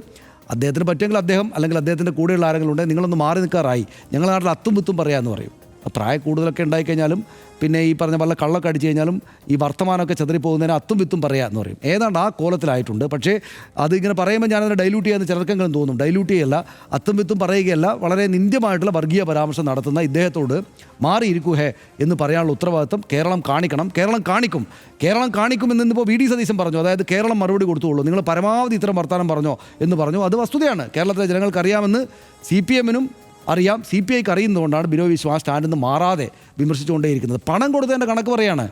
അദ്ദേഹത്തിന് പറ്റുമെങ്കിൽ അദ്ദേഹം അല്ലെങ്കിൽ അദ്ദേഹത്തിന്റെ കൂടെയുള്ള ആരെങ്കിലും ഉണ്ടെങ്കിൽ നിങ്ങളൊന്ന് മാറി നിൽക്കാറായി. ഞങ്ങളുടെ നാട്ടിൽ അത്തും പുത്തും പറയാമെന്ന് പറയും. പ്രായ കൂടുതലൊക്കെ ഉണ്ടായിക്കഴിഞ്ഞാലും പിന്നെ ഈ പറഞ്ഞ വല്ല കള്ളൊക്കെ അടിച്ചു കഴിഞ്ഞാലും ഈ വർത്തമാനമൊക്കെ ചെതറിപ്പോകുന്നതിന് അത്തും വിത്തും പറയാമെന്ന് പറയും. ഏതാണ്ട് ആ കോലത്തിലായിട്ടുണ്ട്. പക്ഷേ അതിങ്ങനെ പറയുമ്പോൾ ഞാനതിനെ ഡൈല്യൂട്ട് ചെയ്യാന്ന് ചിലർക്കെങ്കിലും തോന്നും. ഡൈല്യൂട്ട് ചെയ്യല്ല അത്തും വിത്തും പറയുകയല്ല വളരെ നിന്ദ്യമായിട്ടുള്ള വർഗീയ പരാമർശം നടത്തുന്ന ഇദ്ദേഹത്തോട് മാറിയിരിക്കൂ ഹേ എന്ന് പറയാനുള്ള ഉത്തരവാദിത്വം കേരളം കാണിക്കണം. കേരളം കാണിക്കും. കേരളം കാണിക്കും എന്നിപ്പോൾ വി ഡി സതീശൻ പറഞ്ഞു. അതായത് കേരളം മറുപടി കൊടുത്തുള്ളൂ. നിങ്ങൾ പരമാവധി ഇത്തരം വർത്തമാനം പറഞ്ഞോ എന്ന് പറഞ്ഞു. അത് വസ്തുതയാണ്. കേരളത്തിലെ ജനങ്ങൾക്കറിയാമെന്ന് സി പി എമ്മിനും അറിയാം. സി പി ഐക്ക് അറിയുന്നതുകൊണ്ടാണ് ബിനോയ് ആ സ്റ്റാൻഡിൽ നിന്ന് മാറാതെ വിമർശിച്ചുകൊണ്ടേയിരിക്കുന്നത്. പണം കൊടുത്തതിന്റെ കണക്ക് പറയാണ്.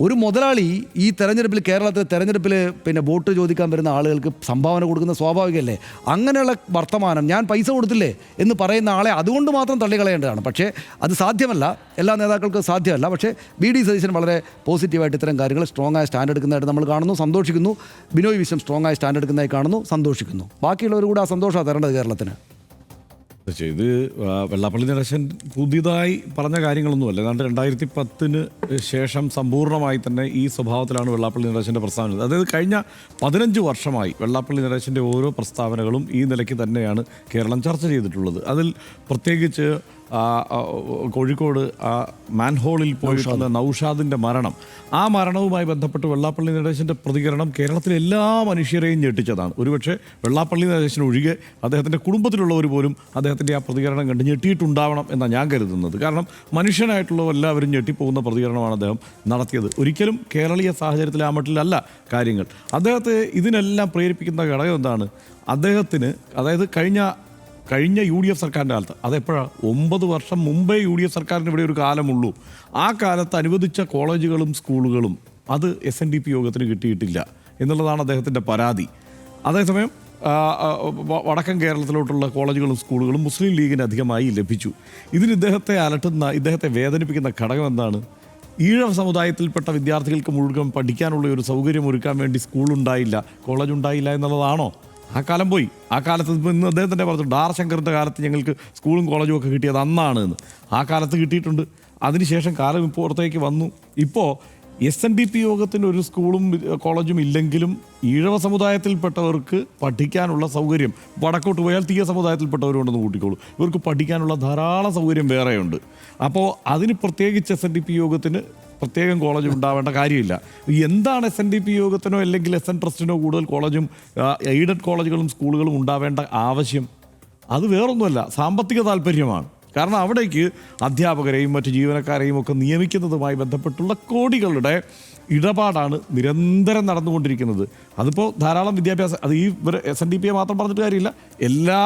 ഒരു മുതലാളി ഈ തെരഞ്ഞെടുപ്പിൽ കേരളത്തിൽ തെരഞ്ഞെടുപ്പിൽ പിന്നെ വോട്ട് ചോദിക്കാൻ വരുന്ന ആളുകൾക്ക് സംഭാവന കൊടുക്കുന്ന സ്വാഭാവികമല്ലേ അങ്ങനെയുള്ള വർത്തമാനം ഞാൻ പൈസ കൊടുത്തില്ലേ എന്ന് പറയുന്ന ആളെ അതുകൊണ്ട് മാത്രം തള്ളിക്കളയേണ്ടതാണ്. പക്ഷേ അത് സാധ്യമല്ല. എല്ലാ നേതാക്കൾക്കും സാധ്യമല്ല. പക്ഷേ ബി ഡി സതീശൻ വളരെ പോസിറ്റീവായിട്ട് ഇത്തരം കാര്യങ്ങൾ സ്ട്രോങ് ആയ സ്റ്റാൻഡ് എടുക്കുന്നതായിട്ട് നമ്മൾ കാണുന്നു സന്തോഷിക്കുന്നു. ബിനോയ് വിശ്വം സ്ട്രോങ് ആയ സ്റ്റാൻഡ് എടുക്കുന്നതായി കാണുന്നു സന്തോഷിക്കുന്നു. ബാക്കിയുള്ളവർ കൂടെ ആ സന്തോഷമാണ് തരേണ്ടത് കേരളത്തിന്. ഇത് വെള്ളാപ്പള്ളി നടേശൻ പുതിയതായി പറഞ്ഞ കാര്യങ്ങളൊന്നുമല്ല. ഏതാണ്ട് രണ്ടായിരത്തി പത്തിന് ശേഷം സമ്പൂർണമായി തന്നെ ഈ സ്വഭാവത്തിലാണ് വെള്ളാപ്പള്ളി നടേശന്റെ പ്രസ്താവന അതായത് കഴിഞ്ഞ പതിനഞ്ച് വർഷമായി വെള്ളാപ്പള്ളി നടേശന്റെ ഓരോ പ്രസ്താവനകളും ഈ നിലയ്ക്ക് തന്നെയാണ് കേരളം ചർച്ച ചെയ്തിട്ടുള്ളത്. അതിൽ പ്രത്യേകിച്ച് കോഴിക്കോട് ആ മാൻഹോളിൽ പോയിട്ടുള്ള നൌഷാദിന്റെ മരണം. ആ മരണവുമായി ബന്ധപ്പെട്ട് വെള്ളാപ്പള്ളി നടേശന്റെ പ്രതികരണം കേരളത്തിലെ എല്ലാ മനുഷ്യരെയും ഞെട്ടിച്ചതാണ്. ഒരുപക്ഷെ വെള്ളാപ്പള്ളി നടേശൻ ഒഴികെ അദ്ദേഹത്തിന്റെ കുടുംബത്തിലുള്ളവർ പോലും അദ്ദേഹത്തിന്റെ ആ പ്രതികരണം കണ്ട് ഞെട്ടിയിട്ടുണ്ടാവണം എന്നാണ് ഞാൻ കരുതുന്നത്. കാരണം മനുഷ്യനായിട്ടുള്ളവർ എല്ലാവരും ഞെട്ടിപ്പോകുന്ന പ്രതികരണമാണ് അദ്ദേഹം നടത്തിയത്. ഒരിക്കലും കേരളീയ സാഹചര്യത്തിൽ ആ മട്ടിലല്ല കാര്യങ്ങൾ. അദ്ദേഹത്തെ ഇതിനെല്ലാം പ്രേരിപ്പിക്കുന്ന ഘടകം എന്താണ്? അദ്ദേഹത്തിന് അതായത് കഴിഞ്ഞ കഴിഞ്ഞ യു ഡി എഫ് സർക്കാരിന്റെ കാലത്ത് അതെപ്പോഴാണ് ഒമ്പത് വർഷം മുമ്പേ യു ഡി എഫ് സർക്കാരിന് ഇവിടെ ഒരു കാലമുള്ളൂ. ആ കാലത്ത് അനുവദിച്ച കോളേജുകളും സ്കൂളുകളും അത് എസ് എൻ ഡി പി യോഗത്തിന് കിട്ടിയിട്ടില്ല എന്നുള്ളതാണ് അദ്ദേഹത്തിന്റെ പരാതി. അതേസമയം വടക്കൻ കേരളത്തിലോട്ടുള്ള കോളേജുകളും സ്കൂളുകളും മുസ്ലിം ലീഗിന് അധികമായി ലഭിച്ചു. ഇതിന് ഇദ്ദേഹത്തെ അലട്ടുന്ന ഇദ്ദേഹത്തെ വേദനിപ്പിക്കുന്ന ഘടകം എന്താണ്? ഈഴവ സമുദായത്തിൽപ്പെട്ട വിദ്യാർത്ഥികൾക്ക് മുഴുവൻ പഠിക്കാനുള്ള ഒരു സൗകര്യം ഒരുക്കാൻ വേണ്ടി സ്കൂളുണ്ടായില്ല കോളേജ് ഉണ്ടായില്ല എന്നുള്ളതാണോ? ആ കാലം പോയി. ആ കാലത്ത് ഇന്ന് അദ്ദേഹം തന്നെ പറഞ്ഞു ഡാർ ശങ്കറിന്റെ കാലത്ത് ഞങ്ങൾക്ക് സ്കൂളും കോളേജും ഒക്കെ കിട്ടിയത് അന്നാണ് എന്ന്. ആ കാലത്ത് കിട്ടിയിട്ടുണ്ട്. അതിനുശേഷം കാലം ഇപ്പോൾ പുറത്തേക്ക് വന്നു. ഇപ്പോൾ എസ് എൻ ഡി പി യോഗത്തിന് ഒരു സ്കൂളും കോളേജും ഇല്ലെങ്കിലും ഈഴവ സമുദായത്തിൽപ്പെട്ടവർക്ക് പഠിക്കാനുള്ള സൗകര്യം വടക്കോട്ട് പോയാൽ തീയ സമുദായത്തിൽപ്പെട്ടവരുണ്ടെന്ന് കൂട്ടിക്കോളൂ. ഇവർക്ക് പഠിക്കാനുള്ള ധാരാളം സൗകര്യം വേറെയുണ്ട്. അപ്പോൾ അതിന് പ്രത്യേകിച്ച് എസ് എൻ ഡി പി യോഗത്തിന് പ്രത്യേകം കോളേജ് ഉണ്ടാവേണ്ട കാര്യമില്ല. എന്താണ് എസ് എൻ ഡി പി യോഗത്തിനോ അല്ലെങ്കിൽ എസ് എൻ ട്രസ്റ്റിനോ കൂടുതൽ കോളേജും എയ്ഡഡ് കോളേജുകളും സ്കൂളുകളും ഉണ്ടാവേണ്ട ആവശ്യം? അത് വേറൊന്നുമല്ല സാമ്പത്തിക താല്പര്യമാണ്. കാരണം അവിടേക്ക് അധ്യാപകരെയും മറ്റ് ജീവനക്കാരെയും ഒക്കെ നിയമിക്കുന്നതുമായി ബന്ധപ്പെട്ടുള്ള കോടികളുടെ ഇടപാടാണ് നിരന്തരം നടന്നുകൊണ്ടിരിക്കുന്നത്. അതിപ്പോൾ ധാരാളം വിദ്യാഭ്യാസ അത് ഈ എസ് എൻ ഡി പിയെ മാത്രം പറഞ്ഞിട്ട് കാര്യമില്ല. എല്ലാ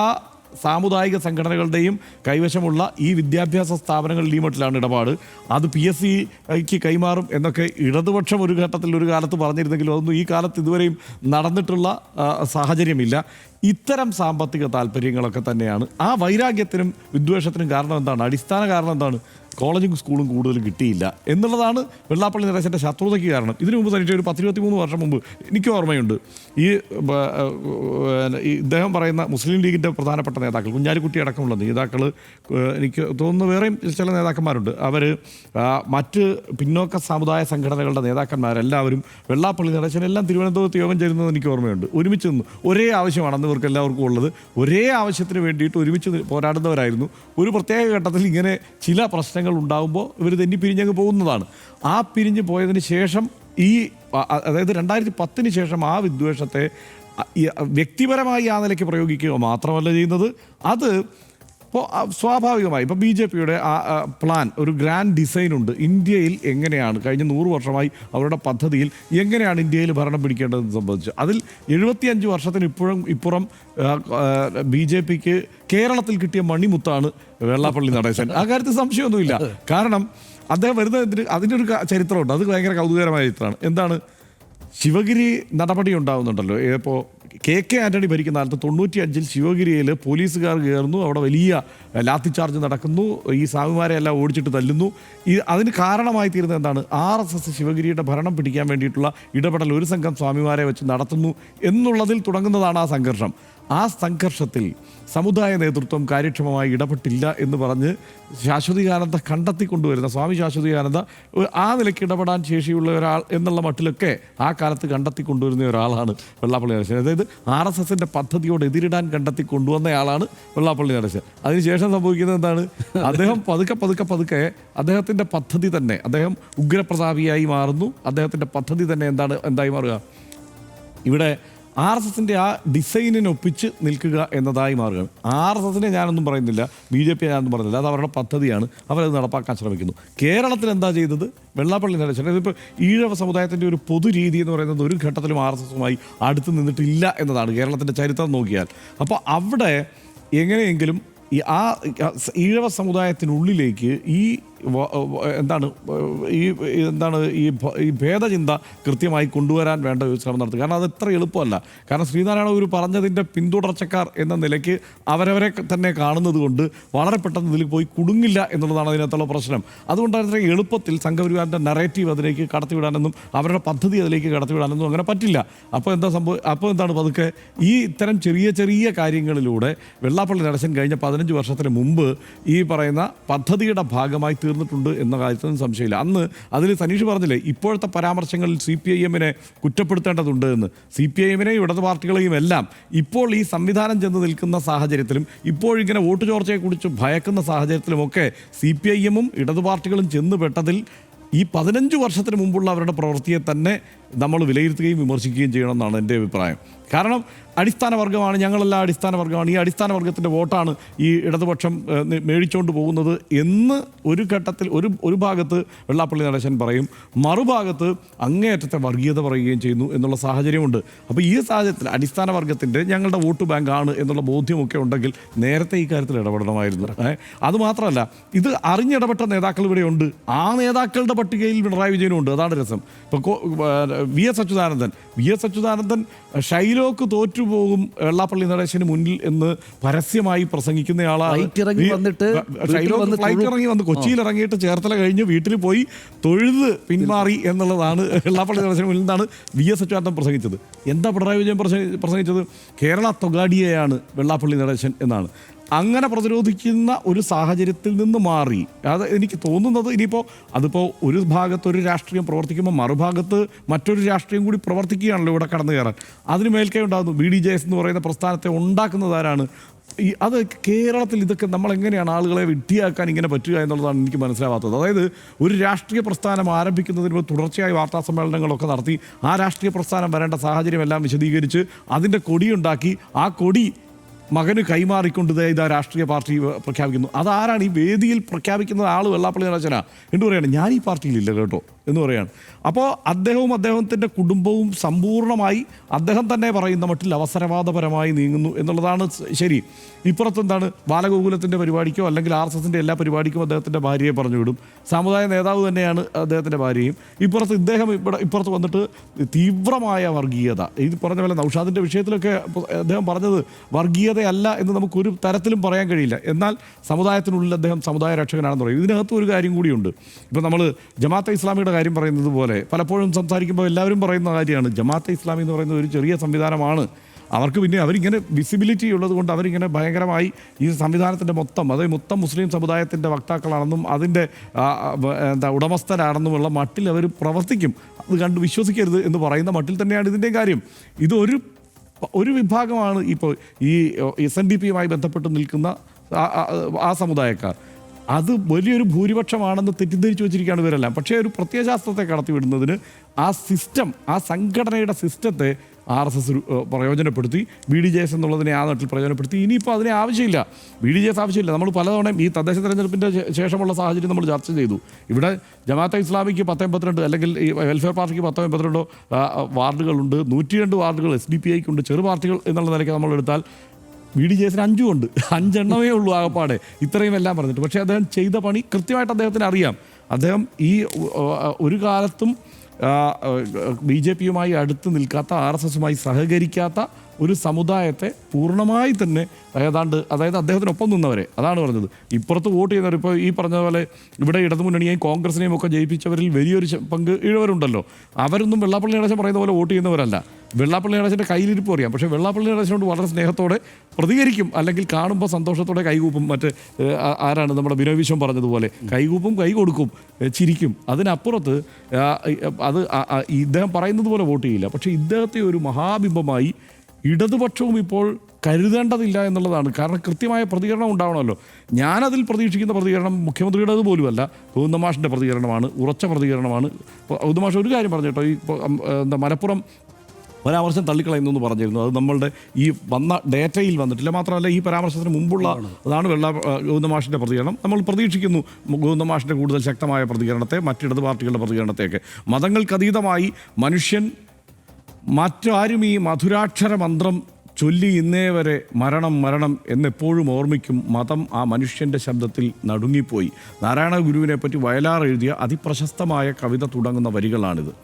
സാമുദായിക സംഘടനകളുടെയും കൈവശമുള്ള ഈ വിദ്യാഭ്യാസ സ്ഥാപനങ്ങളിൽ ഈ മട്ടിലാണ് ഇടപാട്. അത് പി എസ് സിക്ക് കൈമാറും എന്നൊക്കെ ഇടതുപക്ഷം ഒരു ഘട്ടത്തിൽ ഒരു കാലത്ത് പറഞ്ഞിരുന്നെങ്കിലും അതൊന്നും ഈ കാലത്ത് ഇതുവരെയും നടന്നിട്ടുള്ള സാഹചര്യമില്ല. ഇത്തരം സാമ്പത്തിക താല്പര്യങ്ങളൊക്കെ തന്നെയാണ്. ആ വൈരാഗ്യത്തിനും വിദ്വേഷത്തിനും കാരണം എന്താണ്? അടിസ്ഥാന കാരണം എന്താണ്? കോളേജും സ്കൂളും കൂടുതൽ കിട്ടിയില്ല എന്നുള്ളതാണ് വെള്ളാപ്പള്ളി നരേശന്റെ ശത്രുതയ്ക്ക് കാരണം. ഇതിനു മുമ്പ് തന്നെ ഒരു പത്തിരുപത്തി മൂന്ന് വർഷം മുമ്പ് എനിക്ക് ഓർമ്മയുണ്ട്. ഈ ഇദ്ദേഹം പറയുന്ന മുസ്ലിം ലീഗിന്റെ പ്രധാനപ്പെട്ട നേതാക്കൾ കുഞ്ഞാലിക്കുട്ടി അടക്കമുള്ള നേതാക്കൾ എനിക്ക് തോന്നുന്നു വേറെയും ചില നേതാക്കന്മാരുണ്ട്. അവർ മറ്റ് പിന്നോക്ക സമുദായ സംഘടനകളുടെ നേതാക്കന്മാരെല്ലാവരും വെള്ളാപ്പള്ളി നടേശനെല്ലാം തിരുവനന്തപുരത്ത് യോഗം ചേരുന്നത് എനിക്ക് ഓർമ്മയുണ്ട്. ഒരുമിച്ച് നിന്ന് ഒരേ ആവശ്യമാണ് അന്ന് ഇവർക്ക് എല്ലാവർക്കും ഉള്ളത്. ഒരേ ആവശ്യത്തിന് വേണ്ടിയിട്ട് ഒരുമിച്ച് പോരാടുന്നവരായിരുന്നു. ഒരു പ്രത്യേക ഘട്ടത്തിൽ ഇങ്ങനെ ചില പ്രശ്നങ്ങൾ ഉണ്ടാകുമ്പോൾ ഇവർ തെന്നി പിരിഞ്ഞങ്ങ് പോകുന്നതാണ്. ആ പിരിഞ്ഞ് പോയതിന് ശേഷം ഈ അതായത് രണ്ടായിരത്തി പത്തിന് ശേഷം ആ വിദ്വേഷത്തെ വ്യക്തിപരമായി ആ നിലയ്ക്ക് പ്രയോഗിക്കുക മാത്രമല്ല ചെയ്യുന്നത്. അത് ഇപ്പോൾ സ്വാഭാവികമായി ഇപ്പോൾ ബി ജെ പിയുടെ ആ, പ്ലാൻ ഒരു ഗ്രാൻഡ് ഡിസൈൻ ഉണ്ട്. ഇന്ത്യയിൽ എങ്ങനെയാണ് കഴിഞ്ഞ നൂറ് വർഷമായി അവരുടെ പദ്ധതിയിൽ എങ്ങനെയാണ് ഇന്ത്യയിൽ ഭരണം പിടിക്കേണ്ടതെന്ന് സംബന്ധിച്ച്. അതിൽ എഴുപത്തിയഞ്ച് വർഷത്തിന് ഇപ്പോഴും ഇപ്പുറം ബി ജെ പിക്ക് കേരളത്തിൽ കിട്ടിയ മണിമുത്താണ് വെള്ളാപ്പള്ളി നടേശൻ. ആ കാര്യത്തിൽ സംശയമൊന്നുമില്ല. കാരണം അദ്ദേഹം വരുന്നതിന് അതിന്റെ ഒരു ചരിത്രമുണ്ട്. അത് ഭയങ്കര കൗതുകരമായ ചരിത്രമാണ്. എന്താണ് ശിവഗിരി നടപടി ഉണ്ടാവുന്നുണ്ടല്ലോ. ഇപ്പോൾ കെ കെ ആന്റണി ഭരിക്കുന്ന കാലത്ത് തൊണ്ണൂറ്റി അഞ്ചിൽ ശിവഗിരിയിൽ പോലീസുകാർ കയറുന്നു. അവിടെ വലിയ ലാത്തി ചാർജ് നടക്കുന്നു. ഈ സ്വാമിമാരെ എല്ലാം ഓടിച്ചിട്ട് തല്ലുന്നു. ഈ അതിന് കാരണമായി തീരുന്നത് എന്താണ്? ആർ എസ് എസ് ശിവഗിരിയുടെ ഭരണം പിടിക്കാൻ വേണ്ടിയിട്ടുള്ള ഇടപെടൽ ഒരു സംഘം സ്വാമിമാരെ വെച്ച് നടത്തുന്നു എന്നുള്ളതിൽ തുടങ്ങുന്നതാണ് ആ സംഘർഷം. ആ സംഘർഷത്തിൽ സമുദായ നേതൃത്വം കാര്യക്ഷമമായി ഇടപെട്ടില്ല എന്ന് പറഞ്ഞ് ശാശ്വതികാനന്ദ കണ്ടെത്തിക്കൊണ്ടുവരുന്ന സ്വാമി ശാശ്വതികാനന്ദ ആ നിലയ്ക്ക് ഇടപെടാൻ ശേഷിയുള്ള ഒരാൾ എന്നുള്ള മട്ടിലൊക്കെ ആ കാലത്ത് കണ്ടെത്തിക്കൊണ്ടുവരുന്ന ഒരാളാണ് വെള്ളാപ്പള്ളി നടേശൻ. അതായത് ആർ എസ് എസിന്റെ പദ്ധതിയോട് എതിരിടാൻ കണ്ടെത്തി കൊണ്ടുവന്നയാളാണ് വെള്ളാപ്പള്ളി നടേശൻ. അതിനുശേഷം സംഭവിക്കുന്നത് എന്താണ്? അദ്ദേഹം പതുക്കെ പതുക്കെ പതുക്കെ അദ്ദേഹത്തിന്റെ പദ്ധതി തന്നെ അദ്ദേഹം ഉഗ്രപ്രതാപിയായി മാറുന്നു. അദ്ദേഹത്തിന്റെ പദ്ധതി തന്നെ എന്താണ്? എന്തായി മാറുക? ഇവിടെ ആർ എസ് എസിന്റെ ആ ഡിസൈനിനൊപ്പിച്ച് നിൽക്കുക എന്നതായി മാറുകയാണ്. ആർ എസ് എസിനെ ഞാനൊന്നും പറയുന്നില്ല ബി ജെ പി ഞാനൊന്നും പറയുന്നില്ല. അത് അവരുടെ പദ്ധതിയാണ്. അവരത് നടപ്പാക്കാൻ ശ്രമിക്കുന്നു. കേരളത്തിൽ എന്താ ചെയ്തത്? വെള്ളാപ്പള്ളി നിലച്ചു ഇതിപ്പോൾ ഈഴവ സമുദായത്തിന്റെ ഒരു പൊതു രീതി എന്ന് പറയുന്നത് ഒരു ഘട്ടത്തിലും ആർ എസ് എസുമായി അടുത്ത് നിന്നിട്ടില്ല എന്നതാണ് കേരളത്തിന്റെ ചരിത്രം നോക്കിയാൽ. അപ്പോൾ അവിടെ എങ്ങനെയെങ്കിലും ഈ ആ ഈഴവ സമുദായത്തിനുള്ളിലേക്ക് ഈ എന്താണ് ഈ എന്താണ് ഈ ഈ ഭേദചിന്ത കൃത്യമായി കൊണ്ടുവരാൻ വേണ്ട ഒരു ശ്രമം നടത്തുക കാരണം അത് ഇത്ര എളുപ്പമല്ല. കാരണം ശ്രീനാരായണ ഗുരു പറഞ്ഞതിന്റെ പിന്തുടർച്ചക്കാർ എന്ന നിലയ്ക്ക് അവരവരെ തന്നെ കാണുന്നത് കൊണ്ട് വളരെ പെട്ടെന്ന് ഇതിൽ പോയി കുടുങ്ങില്ല എന്നുള്ളതാണ് അതിനകത്തുള്ള പ്രശ്നം. അതുകൊണ്ടാണ് ഇത്ര എളുപ്പത്തിൽ സംഘപരിവാറിന്റെ നറേറ്റീവ് അതിലേക്ക് കടത്തിവിടാനൊന്നും അവരുടെ പദ്ധതി അതിലേക്ക് കടത്തിവിടാനൊന്നും അങ്ങനെ പറ്റില്ല. അപ്പോൾ എന്താ സംഭവം അപ്പോൾ എന്താണ് പതുക്കെ? ഈ ഇത്തരം ചെറിയ ചെറിയ കാര്യങ്ങളിലൂടെ വെള്ളാപ്പള്ളി നടശൻ കഴിഞ്ഞ പതിനഞ്ച് വർഷത്തിന് മുമ്പ് ഈ പറയുന്ന പദ്ധതിയുടെ ഭാഗമായി തീർന്നിട്ടുണ്ട് എന്ന കാര്യത്തിനും സംശയമില്ല. അന്ന് അതിൽ സനീഷ് പറഞ്ഞില്ലേ ഇപ്പോഴത്തെ പരാമർശങ്ങളിൽ സി പി ഐ എമ്മിനെ കുറ്റപ്പെടുത്തേണ്ടതുണ്ട് എന്ന്. സി പി ഐ എമ്മിനെയും ഇടത് പാർട്ടികളെയും എല്ലാം ഇപ്പോൾ ഈ സംവിധാനം ചെന്ന് നിൽക്കുന്ന സാഹചര്യത്തിലും ഇപ്പോഴിങ്ങനെ വോട്ട് ചോർച്ചയെക്കുറിച്ച് ഭയക്കുന്ന സാഹചര്യത്തിലുമൊക്കെ സി പി ഐ എമ്മും ഇടതു പാർട്ടികളും ചെന്നുപെട്ടതിൽ ഈ പതിനഞ്ച് വർഷത്തിന് മുമ്പുള്ള അവരുടെ പ്രവൃത്തിയെ തന്നെ നമ്മൾ വിലയിരുത്തുകയും വിമർശിക്കുകയും ചെയ്യണമെന്നാണ് എന്റെ അഭിപ്രായം. കാരണം അടിസ്ഥാന വർഗമാണ് ഞങ്ങളെല്ലാം അടിസ്ഥാന വർഗമാണ്. ഈ അടിസ്ഥാന വർഗത്തിന്റെ വോട്ടാണ് ഈ ഇടതുപക്ഷം മേടിച്ചുകൊണ്ട് പോകുന്നത് എന്ന് ഒരു ഘട്ടത്തിൽ ഒരു ഒരു ഭാഗത്ത് വെള്ളാപ്പള്ളി നടേശൻ പറയും. മറുഭാഗത്ത് അങ്ങേയറ്റത്തെ വർഗീയത പറയുകയും ചെയ്യുന്നു എന്നുള്ള സാഹചര്യമുണ്ട്. അപ്പോൾ ഈ സാഹചര്യത്തിൽ അടിസ്ഥാന വർഗത്തിന്റെ ഞങ്ങളുടെ വോട്ട് ബാങ്ക് ആണ് എന്നുള്ള ബോധ്യമൊക്കെ ഉണ്ടെങ്കിൽ നേരത്തെ ഈ കാര്യത്തിൽ ഇടപെടണമായിരുന്നു? അതുമാത്രമല്ല ഇത് അറിഞ്ഞിടപെട്ട നേതാക്കൾ ഇവിടെയുണ്ട്. ആ നേതാക്കളുടെ പട്ടികയിൽ പിണറായി വിജയനും ഉണ്ട്. അതാണ് രസം. ഇപ്പോൾ V S Achuthanandan. V S Achuthanandan Shylock തോറ്റുപോകും Vellappally നടേശന് മുന്നിൽ എന്ന് പരസ്യമായി പ്രസംഗിക്കുന്നയാളാണ് ഫ്ലൈറ്റ് ഇറങ്ങി വന്ന് ഇറങ്ങി വന്ന് കൊച്ചിയിൽ ഇറങ്ങിയിട്ട് ചേർത്തല കഴിഞ്ഞ് വീട്ടിൽ പോയി തൊഴുത് പിന്മാറി എന്നുള്ളതാണ് വെള്ളാപ്പള്ളി നടേശന് മുന്നിൽ നിന്നാണ് വി എസ് അച്യുതാനന്ദൻ പ്രസംഗിച്ചത്. എന്താ പിണറായി വിജയൻ പ്രസംഗിച്ചത്? കേരള തൊഗാഡിയയാണ് വെള്ളാപ്പള്ളി നടേശൻ എന്നാണ്. അങ്ങനെ പ്രതിരോധിക്കുന്ന ഒരു സാഹചര്യത്തിൽ നിന്ന് മാറി. അത് എനിക്ക് തോന്നുന്നത് ഇനിയിപ്പോൾ അതിപ്പോൾ ഒരു ഭാഗത്ത് ഒരു രാഷ്ട്രീയം പ്രവർത്തിക്കുമ്പോൾ മറുഭാഗത്ത് മറ്റൊരു രാഷ്ട്രീയം കൂടി പ്രവർത്തിക്കുകയാണല്ലോ ഇവിടെ കടന്നു കയറാൻ. അതിന് മേൽക്കേ ഉണ്ടാകുന്നു. ബി ഡി ജെ എസ് എന്ന് പറയുന്ന പ്രസ്ഥാനത്തെ ഉണ്ടാക്കുന്നതാരാണ് ഈ അത് കേരളത്തിൽ ഇതൊക്കെ നമ്മൾ എങ്ങനെയാണ് ആളുകളെ വിഡ്ഢിയാക്കാൻ ഇങ്ങനെ പറ്റുക എന്നുള്ളതാണ് എനിക്ക് മനസ്സിലാവാത്തത്. അതായത് ഒരു രാഷ്ട്രീയ പ്രസ്ഥാനം ആരംഭിക്കുന്നതിന് മുമ്പ് തുടർച്ചയായി വാർത്താ സമ്മേളനങ്ങളൊക്കെ നടത്തി ആ രാഷ്ട്രീയ പ്രസ്ഥാനം വരേണ്ട സാഹചര്യമെല്ലാം വിശദീകരിച്ച് അതിന്റെ കൊടിയുണ്ടാക്കി ആ കൊടി മകന് കൈമാറിക്കൊണ്ട് ഇതാ രാഷ്ട്രീയ പാർട്ടി പ്രഖ്യാപിക്കുന്നു. അതാരാണ് ഈ വേദിയിൽ പ്രഖ്യാപിക്കുന്ന ആൾ വെള്ളാപ്പള്ളി നടച്ചന എന്ന് പറയുകയാണ് ഞാൻ ഈ പാർട്ടിയിലില്ല കേട്ടോ. എന്ന് പറയുകയാണ്. അപ്പോൾ അദ്ദേഹവും അദ്ദേഹത്തിന്റെ കുടുംബവും സമ്പൂർണമായി അദ്ദേഹം തന്നെ പറയുന്ന മട്ടിൽ അവസരവാദപരമായി നീങ്ങുന്നു എന്നുള്ളതാണ് ശരി. ഇപ്പുറത്ത് എന്താണ് ബാലഗോകുലത്തിന്റെ പരിപാടിക്കോ അല്ലെങ്കിൽ ആർ എസ് എസിന്റെ എല്ലാ പരിപാടിക്കും അദ്ദേഹത്തിന്റെ ഭാര്യയെ പറഞ്ഞു വിടും സാമുദായ നേതാവ് തന്നെയാണ് അദ്ദേഹത്തിന്റെ ഭാര്യയും. ഇപ്പുറത്ത് ഇദ്ദേഹം ഇവിടെ ഇപ്പുറത്ത് വന്നിട്ട് തീവ്രമായ വർഗീയത. ഇത് പറഞ്ഞ പോലെ നൗഷാദിന്റെ വിഷയത്തിലൊക്കെ അദ്ദേഹം പറഞ്ഞത് വർഗീയതയല്ല എന്ന് നമുക്കൊരു തരത്തിലും പറയാൻ കഴിയില്ല. എന്നാൽ സമുദായത്തിനുള്ളിൽ അദ്ദേഹം സമുദായ രക്ഷകനാണെന്ന് പറയും. ഇതിനകത്ത് ഒരു കാര്യം കൂടിയുണ്ട്. ഇപ്പം നമ്മൾ ജമാഅത്തെ ഇസ്ലാമിയുടെ കാര്യം പറയുന്നത് പോലെ പലപ്പോഴും സംസാരിക്കുമ്പോൾ എല്ലാവരും പറയുന്ന കാര്യമാണ് ജമാഅത്തെ ഇസ്ലാമി എന്ന് പറയുന്നത് ഒരു ചെറിയ സംവിധാനമാണ് അവർക്ക് പിന്നെ അവരിങ്ങനെ വിസിബിലിറ്റി ഉള്ളത് കൊണ്ട് അവരിങ്ങനെ ഭയങ്കരമായി ഈ സംവിധാനത്തിന്റെ മൊത്തം അതായത് മൊത്തം മുസ്ലിം സമുദായത്തിന്റെ വക്താക്കളാണെന്നും അതിന്റെ എന്താ ഉടമസ്ഥരാണെന്നുമുള്ള മട്ടിൽ അവർ പ്രവർത്തിക്കും അത് കണ്ട് വിശ്വസിക്കരുത് എന്ന് പറയുന്ന മട്ടിൽ തന്നെയാണ് ഇതിന്റെയും കാര്യം ഇതൊരു ഒരു വിഭാഗമാണ് ഇപ്പോൾ ഈ എസ് എൻ ഡി പിയുമായി ബന്ധപ്പെട്ട് നിൽക്കുന്ന ആ സമുദായക്കാർ അത് വലിയൊരു ഭൂരിപക്ഷമാണെന്ന് തെറ്റിദ്ധരിച്ചു വെച്ചിരിക്കുകയാണ് ഇവരെല്ലാം. പക്ഷേ ഒരു പ്രത്യയശാസ്ത്രത്തെ കടത്തിവിടുന്നതിന് ആ സിസ്റ്റം ആ സംഘടനയുടെ സിസ്റ്റത്തെ ആർ എസ് എസ് പ്രയോജനപ്പെടുത്തി. ബി ഡി ജെ എസ് എന്നുള്ളതിനെ ആ നാട്ടിൽ പ്രയോജനപ്പെടുത്തി. ഇനിയിപ്പോൾ അതിനെ ആവശ്യമില്ല. ബി ഡി ജെ എസ് ആവശ്യമില്ല. നമ്മൾ പലതവണയും ഈ തദ്ദേശ തെരഞ്ഞെടുപ്പിന്റെ ശേഷമുള്ള സാഹചര്യം നമ്മൾ ചർച്ച ചെയ്തു. ഇവിടെ ജമാഅത്തെ ഇസ്ലാമിക്ക് പത്ത് എൺപത്തിരണ്ട് അല്ലെങ്കിൽ ഈ വെൽഫെയർ പാർട്ടിക്ക് പത്ത് എൺപത്തിരണ്ടോ ആ, വാർഡുകളുണ്ട്. നൂറ്റി രണ്ട് വാർഡുകൾ എസ് ഡി പി ഐക്കുണ്ട് ചെറു പാർട്ടികൾ എന്നുള്ള നിലയ്ക്ക് നമ്മൾ എടുത്താൽ ബി ഡി ജയസിന് അഞ്ചും ഉണ്ട് അഞ്ചെണ്ണമേ ഉള്ളൂ ആകപ്പാടെ. ഇത്രയും എല്ലാം പറഞ്ഞിട്ട്. പക്ഷേ അദ്ദേഹം ചെയ്ത പണി കൃത്യമായിട്ട് അദ്ദേഹത്തിന് അറിയാം. അദ്ദേഹം ഈ ഒരു കാലത്തും ബി ജെ പിയുമായി അടുത്ത് നിൽക്കാത്ത ആർ എസ് എസുമായി സഹകരിക്കാത്ത ഒരു സമുദായത്തെ പൂർണമായി തന്നെ ഏതാണ്ട് അതായത് അദ്ദേഹത്തിനൊപ്പം നിന്നവരെ അതാണ് പറഞ്ഞത്. ഇപ്പുറത്ത് വോട്ട് ചെയ്യുന്നവർ ഇപ്പോൾ ഈ പറഞ്ഞ പോലെ ഇവിടെ ഇടതുമുന്നണിയെയും കോൺഗ്രസിനെയും ഒക്കെ ജയിപ്പിച്ചവരിൽ വലിയൊരു പങ്ക് ഇഴവരുണ്ടല്ലോ. അവരൊന്നും വെള്ളാപ്പള്ളി നടേശൻ പറയുന്ന പോലെ വോട്ട് ചെയ്യുന്നവരല്ല. വെള്ളാപ്പള്ളി നടേശന്റെ കയ്യിലിരിപ്പ് അറിയാം പക്ഷേ വെള്ളാപ്പള്ളി നടേശനോട് വളരെ സ്നേഹത്തോടെ പ്രതികരിക്കും. അല്ലെങ്കിൽ കാണുമ്പോൾ സന്തോഷത്തോടെ കൈകൂപ്പും. മറ്റ് ആരാണ് നമ്മുടെ ബിനോയ് വിശ്വം പറഞ്ഞതുപോലെ കൈകൂപ്പും കൈ കൊടുക്കും ചിരിക്കും. അതിനപ്പുറത്ത് അത് ഇദ്ദേഹം പറയുന്നത് പോലെ വോട്ട് ചെയ്യില്ല. പക്ഷേ ഇദ്ദേഹത്തെ ഒരു മഹാബിംബമായി ഇടതുപക്ഷവും ഇപ്പോൾ കരുതേണ്ടതില്ല എന്നുള്ളതാണ്. കാരണം കൃത്യമായ പ്രതികരണം ഉണ്ടാവണമല്ലോ. ഞാനതിൽ പ്രതീക്ഷിക്കുന്ന പ്രതികരണം മുഖ്യമന്ത്രിയുടേത് പോലുമല്ല. ഗൗതമാഷിന്റെ പ്രതികരണമാണ് ഉറച്ച പ്രതികരണമാണ്. ഗൗതമാഷ് ഒരു കാര്യം പറഞ്ഞു കേട്ടോ. ഈ എന്താ മലപ്പുറം പരാമർശം തള്ളിക്കളയുന്നു എന്ന് പറഞ്ഞിരുന്നു. അത് നമ്മളുടെ ഈ വന്ന ഡേറ്റയിൽ വന്നിട്ടില്ല. മാത്രമല്ല ഈ പരാമർശത്തിന് മുമ്പുള്ള അതാണ് വെള്ള ഗൗതമാഷിന്റെ പ്രതികരണം. നമ്മൾ പ്രതീക്ഷിക്കുന്നു ഗൗതമാഷിന്റെ കൂടുതൽ ശക്തമായ പ്രതികരണത്തെ മറ്റിടത് പാർട്ടികളുടെ പ്രതികരണത്തെയൊക്കെ. മതങ്ങൾക്കതീതമായി മനുഷ്യൻ മറ്റാരും ഈ മധുരാക്ഷര മന്ത്രം ചൊല്ലി ഇന്നേ വരെ മരണം മരണം എന്നെപ്പോഴും ഓർമ്മിക്കും. മതം ആ മനുഷ്യന്റെ ശബ്ദത്തിൽ നടുങ്ങിപ്പോയി. നാരായണ ഗുരുവിനെ പറ്റി വയലാർ എഴുതിയ അതിപ്രശസ്തമായ കവിത തുടങ്ങുന്ന വരികളാണിത്.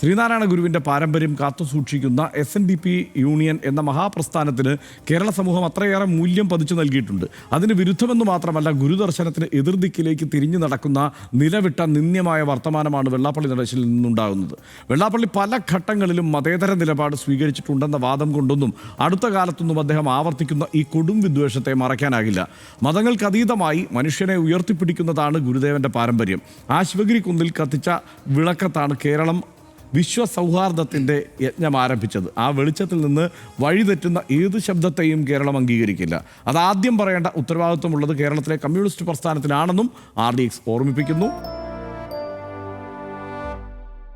ശ്രീനാരായണ ഗുരുവിന്റെ പാരമ്പര്യം കാത്തുസൂക്ഷിക്കുന്ന S N D P union എന്ന മഹാപ്രസ്ഥാനത്തിന് കേരള സമൂഹം അത്രയേറെ മൂല്യം പതിച്ചു നൽകിയിട്ടുണ്ട്. അതിന് വിരുദ്ധമെന്ന് മാത്രമല്ല ഗുരുദർശനത്തിന് എതിർദിക്കിലേക്ക് തിരിഞ്ഞു നടക്കുന്ന നിലവിട്ട നിന്ദ്യമായ വർത്തമാനമാണ് വെള്ളാപ്പള്ളി നടേശിൽ നിന്നുണ്ടാകുന്നത്. വെള്ളാപ്പള്ളി പല ഘട്ടങ്ങളിലും മതേതര നിലപാട് സ്വീകരിച്ചിട്ടുണ്ടെന്ന വാദം കൊണ്ടൊന്നും അടുത്ത കാലത്തൊന്നും അദ്ദേഹം ആവർത്തിക്കുന്ന ഈ കൊടും വിദ്വേഷത്തെ മറയ്ക്കാനാകില്ല. മതങ്ങൾക്ക് അതീതമായി മനുഷ്യനെ ഉയർത്തിപ്പിടിക്കുന്നതാണ് ഗുരുദേവന്റെ പാരമ്പര്യം. ആ ശിവഗിരി കുന്നിൽ കത്തിച്ച വിളക്കത്താണ് കേരളം വിശ്വസൗഹാർദ്ദത്തിന്റെ യജ്ഞം ആരംഭിച്ചത്. ആ വെളിച്ചത്തിൽ നിന്ന് വഴിതെറ്റുന്ന ഏത് ശബ്ദത്തെയും കേരളം അംഗീകരിക്കില്ല. അതാദ്യം പറയേണ്ട ഉത്തരവാദിത്വമുള്ളത് കേരളത്തിലെ കമ്മ്യൂണിസ്റ്റ് പ്രസ്ഥാനത്തിനാണെന്നും ആർ ഡി എക്സ് ഓർമ്മിപ്പിക്കുന്നു.